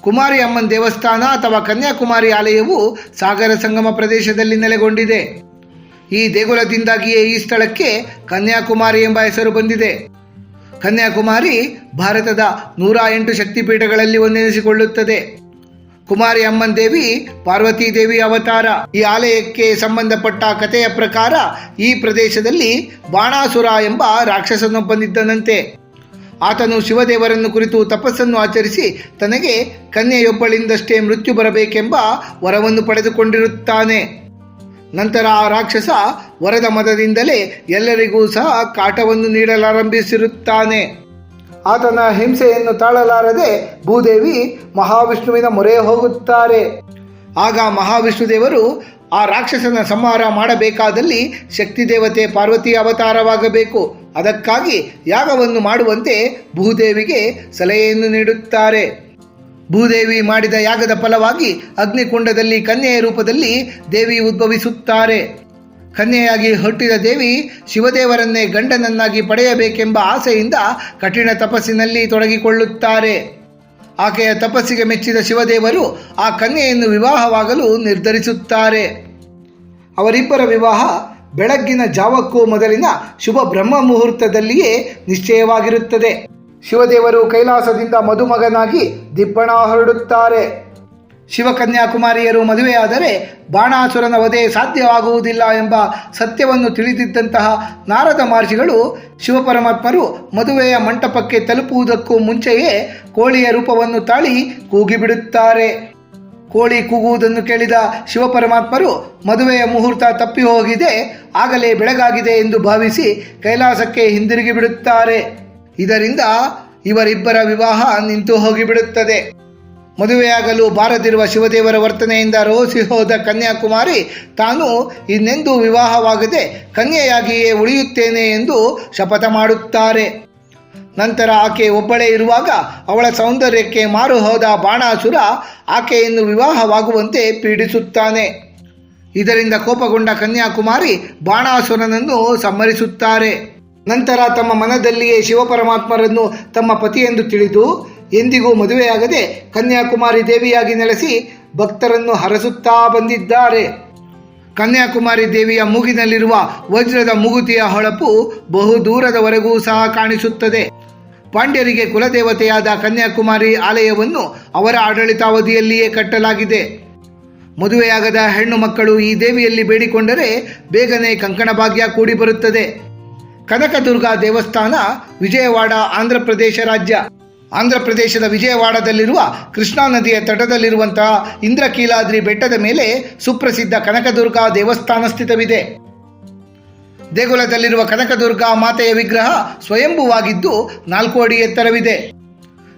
ಕುಮಾರಿ ಅಮ್ಮನ್ ದೇವಸ್ಥಾನ ಅಥವಾ ಕನ್ಯಾಕುಮಾರಿ ಆಲಯವು ಸಾಗರ ಸಂಗಮ ಪ್ರದೇಶದಲ್ಲಿ ನೆಲೆಗೊಂಡಿದೆ. ಈ ದೇಗುಲದಿಂದಾಗಿಯೇ ಈ ಸ್ಥಳಕ್ಕೆ ಕನ್ಯಾಕುಮಾರಿ ಎಂಬ ಹೆಸರು ಬಂದಿದೆ. ಕನ್ಯಾಕುಮಾರಿ ಭಾರತದ ನೂರ ಎಂಟು ಶಕ್ತಿಪೀಠಗಳಲ್ಲಿ ಒಂದೆನಿಸಿಕೊಳ್ಳುತ್ತದೆ. ಕುಮಾರಿ ಅಮ್ಮನ್ ದೇವಿ, ಪಾರ್ವತಿ ದೇವಿ ಅವತಾರ. ಈ ಆಲಯಕ್ಕೆ ಸಂಬಂಧಪಟ್ಟ ಕಥೆಯ ಪ್ರಕಾರ ಈ ಪ್ರದೇಶದಲ್ಲಿ ಬಾಣಾಸುರ ಎಂಬ ರಾಕ್ಷಸನೊಬ್ಬನಿದ್ದನಂತೆ ಆತನು ಶಿವದೇವರನ್ನು ಕುರಿತು ತಪಸ್ಸನ್ನು ಆಚರಿಸಿ ತನಗೆ ಕನ್ಯೆಯೊಬ್ಬಳಿಂದಷ್ಟೇ ಮೃತ್ಯು ಬರಬೇಕೆಂಬ ವರವನ್ನು ಪಡೆದುಕೊಂಡಿರುತ್ತಾನೆ. ನಂತರ ಆ ರಾಕ್ಷಸ ವರದ ಮದದಿಂದಲೇ ಎಲ್ಲರಿಗೂ ಸಹ ಕಾಟವನ್ನು ನೀಡಲಾರಂಭಿಸಿರುತ್ತಾನೆ. ಆತನ ಹಿಂಸೆಯನ್ನು ತಾಳಲಾರದೆ ಭೂದೇವಿ ಮಹಾವಿಷ್ಣುವಿನ ಮೊರೆ ಹೋಗುತ್ತಾರೆ. ಆಗ ಮಹಾವಿಷ್ಣು ದೇವರು ಆ ರಾಕ್ಷಸನ ಸಂಹಾರ ಮಾಡಬೇಕಾದಲ್ಲಿ ಶಕ್ತಿ ದೇವತೆ ಪಾರ್ವತಿ ಅವತಾರವಾಗಬೇಕು. ಅದಕ್ಕಾಗಿ ಯಾಗವನ್ನು ಮಾಡುವಂತೆ ಭೂದೇವಿಗೆ ಸಲಹೆಯನ್ನು ನೀಡುತ್ತಾರೆ. ಭೂದೇವಿ ಮಾಡಿದ ಯಾಗದ ಫಲವಾಗಿ ಅಗ್ನಿಕುಂಡದಲ್ಲಿ ಕನ್ಯೆಯ ರೂಪದಲ್ಲಿ ದೇವಿ ಉದ್ಭವಿಸುತ್ತಾರೆ. ಕನ್ಯೆಯಾಗಿ ಹುಟ್ಟಿದ ದೇವಿ ಶಿವದೇವರನ್ನೇ ಗಂಡನನ್ನಾಗಿ ಪಡೆಯಬೇಕೆಂಬ ಆಸೆಯಿಂದ ಕಠಿಣ ತಪಸ್ಸಿನಲ್ಲಿ ತೊಡಗಿಕೊಳ್ಳುತ್ತಾರೆ. ಆಕೆಯ ತಪಸ್ಸಿಗೆ ಮೆಚ್ಚಿದ ಶಿವದೇವರು ಆ ಕನ್ಯೆಯನ್ನು ವಿವಾಹವಾಗಲು ನಿರ್ಧರಿಸುತ್ತಾರೆ. ಅವರಿಬ್ಬರ ವಿವಾಹ ಬೆಳಗ್ಗಿನ ಜಾವಕ್ಕೂ ಮೊದಲಿನ ಶುಭ ಬ್ರಹ್ಮ ಮುಹೂರ್ತದಲ್ಲಿಯೇ ನಿಶ್ಚಯವಾಗಿರುತ್ತದೆ. ಶಿವದೇವರು ಕೈಲಾಸದಿಂದ ಮದುಮಗನಾಗಿ ದಿಬ್ಬಣ ಹೊರಡುತ್ತಾರೆ. ಶಿವಕನ್ಯಾಕುಮಾರಿಯರು ಮದುವೆಯಾದರೆ ಬಾಣಾಸುರನ ವಧೆ ಸಾಧ್ಯವಾಗುವುದಿಲ್ಲ ಎಂಬ ಸತ್ಯವನ್ನು ತಿಳಿದಿದ್ದಂತಹ ನಾರದ ಮಹರ್ಷಿಗಳು ಶಿವಪರಮಾತ್ಮರು ಮದುವೆಯ ಮಂಟಪಕ್ಕೆ ತಲುಪುವುದಕ್ಕೂ ಮುಂಚೆಯೇ ಕೋಳಿಯ ರೂಪವನ್ನು ತಾಳಿ ಕೂಗಿಬಿಡುತ್ತಾರೆ. ಕೋಳಿ ಕೂಗುವುದನ್ನು ಕೇಳಿದ ಶಿವಪರಮಾತ್ಮರು ಮದುವೆಯ ಮುಹೂರ್ತ ತಪ್ಪಿ ಹೋಗಿದೆ ಆಗಲೇ ಬೆಳಗಾಗಿದೆ ಎಂದು ಭಾವಿಸಿ ಕೈಲಾಸಕ್ಕೆ ಹಿಂದಿರುಗಿ ಬಿಡುತ್ತಾರೆ ಇದರಿಂದ ಇವರಿಬ್ಬರ ವಿವಾಹ ನಿಂತು ಹೋಗಿಬಿಡುತ್ತದೆ ಮದುವೆಯಾಗಲು ಬಾರದಿರುವ ಶಿವದೇವರ ವರ್ತನೆಯಿಂದ ರೋಸಿ ಹೋದ ಕನ್ಯಾಕುಮಾರಿ, ತಾನು ಇನ್ನೆಂದೂ ವಿವಾಹವಾಗದೆ ಕನ್ಯೆಯಾಗಿಯೇ ಉಳಿಯುತ್ತೇನೆ ಎಂದು ಶಪಥ ಮಾಡುತ್ತಾರೆ. ನಂತರ ಆಕೆ ಒಬ್ಬಳೇ ಇರುವಾಗ ಅವಳ ಸೌಂದರ್ಯಕ್ಕೆ ಮಾರು ಹೋದ ಬಾಣಾಸುರ ಆಕೆಯನ್ನು ವಿವಾಹವಾಗುವಂತೆ ಪೀಡಿಸುತ್ತಾನೆ. ಇದರಿಂದ ಕೋಪಗೊಂಡ ಕನ್ಯಾಕುಮಾರಿ ಬಾಣಾಸುರನನ್ನು ಸಮ್ಮರಿಸುತ್ತಾರೆ ನಂತರ ತಮ್ಮ ಮನದಲ್ಲಿಯೇ ಶಿವಪರಮಾತ್ಮರನ್ನು ತಮ್ಮ ಪತಿಯೆಂದು ತಿಳಿದು ಎಂದಿಗೂ ಮದುವೆಯಾಗದೆ ಕನ್ಯಾಕುಮಾರಿ ದೇವಿಯಾಗಿ ನೆಲೆಸಿ ಭಕ್ತರನ್ನು ಹರಸುತ್ತಾ ಬಂದಿದ್ದಾರೆ. ಕನ್ಯಾಕುಮಾರಿ ದೇವಿಯ ಮೂಗಿನಲ್ಲಿರುವ ವಜ್ರದ ಮುಗುತಿಯ ಹೊಳಪು ಬಹು ದೂರದವರೆಗೂ ಸಹ ಕಾಣಿಸುತ್ತದೆ. ಪಾಂಡ್ಯರಿಗೆ ಕುಲದೇವತೆಯಾದ ಕನ್ಯಾಕುಮಾರಿ ಆಲಯವನ್ನು ಅವರ ಆಡಳಿತಾವಧಿಯಲ್ಲಿಯೇ ಕಟ್ಟಲಾಗಿದೆ. ಮದುವೆಯಾಗದ ಹೆಣ್ಣು ಮಕ್ಕಳು ಈ ದೇವಿಯಲ್ಲಿ ಬೇಡಿಕೊಂಡರೆ ಬೇಗನೆ ಕಂಕಣ ಭಾಗ್ಯ ಕೂಡಿ ದೇವಸ್ಥಾನ ವಿಜಯವಾಡ, ಆಂಧ್ರಪ್ರದೇಶ ರಾಜ್ಯ. ಆಂಧ್ರ ಪ್ರದೇಶದ ವಿಜಯವಾಡದಲ್ಲಿರುವ ಕೃಷ್ಣಾ ನದಿಯ ತಟದಲ್ಲಿರುವಂತಹ ಇಂದ್ರಕೀಲಾದ್ರಿ ಬೆಟ್ಟದ ಮೇಲೆ ಸುಪ್ರಸಿದ್ಧ ಕನಕದುರ್ಗಾ ದೇವಸ್ಥಾನ ಸ್ಥಿತವಿದೆ. ದೇಗುಲದಲ್ಲಿರುವ ಕನಕದುರ್ಗಾ ಮಾತೆಯ ವಿಗ್ರಹ ಸ್ವಯಂಭುವಾಗಿದ್ದು ನಾಲ್ಕು ಅಡಿ ಎತ್ತರವಿದೆ.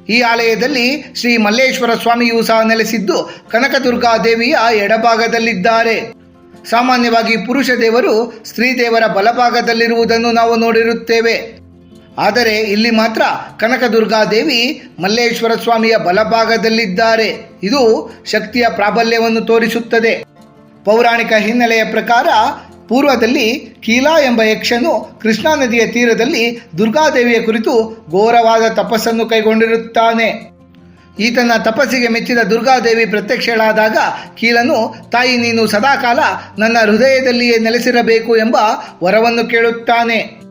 ಈ ಆಲಯದಲ್ಲಿ ಶ್ರೀ ಮಲ್ಲೇಶ್ವರ ಸ್ವಾಮಿಯೂ ಸಹ ನೆಲೆಸಿದ್ದು ಕನಕದುರ್ಗಾ ದೇವಿಯ ಎಡಭಾಗದಲ್ಲಿದ್ದಾರೆ. ಸಾಮಾನ್ಯವಾಗಿ ಪುರುಷ ದೇವರು ಸ್ತ್ರೀ ದೇವರ ಬಲಭಾಗದಲ್ಲಿರುವುದನ್ನು ನಾವು ನೋಡಿರುತ್ತೇವೆ. ಆದರೆ ಇಲ್ಲಿ ಮಾತ್ರ ಕನಕದುರ್ಗಾದೇವಿ ಮಲ್ಲೇಶ್ವರ ಸ್ವಾಮಿಯ ಬಲಭಾಗದಲ್ಲಿದ್ದಾರೆ. ಇದು ಶಕ್ತಿಯ ಪ್ರಾಬಲ್ಯವನ್ನು ತೋರಿಸುತ್ತದೆ. ಪೌರಾಣಿಕ ಹಿನ್ನೆಲೆಯ ಪ್ರಕಾರ ಪೂರ್ವದಲ್ಲಿ ಕೀಲಾ ಎಂಬ ಯಕ್ಷನು ಕೃಷ್ಣಾ ನದಿಯ ತೀರದಲ್ಲಿ ದುರ್ಗಾದೇವಿಯ ಕುರಿತು ಘೋರವಾದ ತಪಸ್ಸನ್ನು ಕೈಗೊಂಡಿರುತ್ತಾನೆ. ಈತನ ತಪಸ್ಸಿಗೆ ಮೆಚ್ಚಿದ ದುರ್ಗಾದೇವಿ ಪ್ರತ್ಯಕ್ಷಳಾದಾಗ ಕೀಲನು, ತಾಯಿ, ನೀನು ಸದಾಕಾಲ ನನ್ನ ಹೃದಯದಲ್ಲಿಯೇ ನೆಲೆಸಿರಬೇಕು ಎಂಬ ವರವನ್ನು ಕೇಳುತ್ತಾನೆ.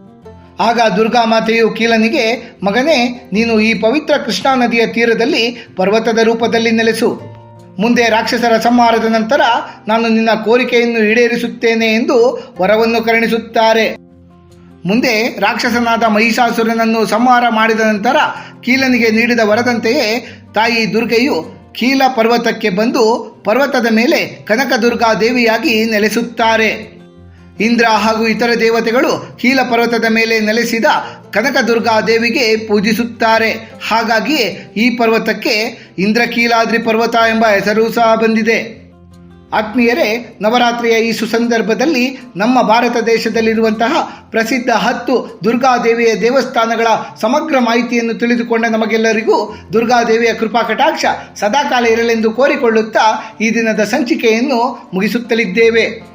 ಆಗ ದುರ್ಗಾ ಮಾತೆಯು ಕೀಲನಿಗೆ, ಮಗನೇ, ನೀನು ಈ ಪವಿತ್ರ ಕೃಷ್ಣಾ ನದಿಯ ತೀರದಲ್ಲಿ ಪರ್ವತದ ರೂಪದಲ್ಲಿ ನೆಲೆಸು. ಮುಂದೆ ರಾಕ್ಷಸರ ಸಂಹಾರದ ನಂತರ ನಾನು ನಿನ್ನ ಕೋರಿಕೆಯನ್ನು ಈಡೇರಿಸುತ್ತೇನೆ ಎಂದು ವರವನ್ನು ಕರುಣಿಸುತ್ತಾರೆ. ಮುಂದೆ ರಾಕ್ಷಸನಾದ ಮಹಿಷಾಸುರನನ್ನು ಸಂಹಾರ ಮಾಡಿದ ನಂತರ ಕೀಲನಿಗೆ ನೀಡಿದ ವರದಂತೆಯೇ ತಾಯಿ ದುರ್ಗೆಯು ಕೀಲ ಪರ್ವತಕ್ಕೆ ಬಂದು ಪರ್ವತದ ಮೇಲೆ ಕನಕದುರ್ಗಾ ದೇವಿಯಾಗಿ ನೆಲೆಸುತ್ತಾರೆ. ಇಂದ್ರ ಹಾಗೂ ಇತರ ದೇವತೆಗಳು ಕೀಲ ಪರ್ವತದ ಮೇಲೆ ನೆಲೆಸಿದ ಕನಕದುರ್ಗಾ ದೇವಿಗೆ ಪೂಜಿಸುತ್ತಾರೆ. ಹಾಗಾಗಿ ಈ ಪರ್ವತಕ್ಕೆ ಇಂದ್ರಕೀಲಾದ್ರಿ ಪರ್ವತ ಎಂಬ ಹೆಸರು ಸಹ ಬಂದಿದೆ. ಆತ್ಮೀಯರೇ, ನವರಾತ್ರಿಯ ಈ ಸುಸಂದರ್ಭದಲ್ಲಿ ನಮ್ಮ ಭಾರತ ದೇಶದಲ್ಲಿರುವಂತಹ ಪ್ರಸಿದ್ಧ ಹತ್ತು ದುರ್ಗಾದೇವಿಯ ದೇವಸ್ಥಾನಗಳ ಸಮಗ್ರ ಮಾಹಿತಿಯನ್ನು ತಿಳಿದುಕೊಂಡ ನಮಗೆಲ್ಲರಿಗೂ ದುರ್ಗಾದೇವಿಯ ಕೃಪಾ ಕಟಾಕ್ಷ ಸದಾಕಾಲ ಇರಲೆಂದು ಕೋರಿಕೊಳ್ಳುತ್ತಾ ಈ ದಿನದ ಸಂಚಿಕೆಯನ್ನು ಮುಗಿಸುತ್ತಲಿದ್ದೇವೆ.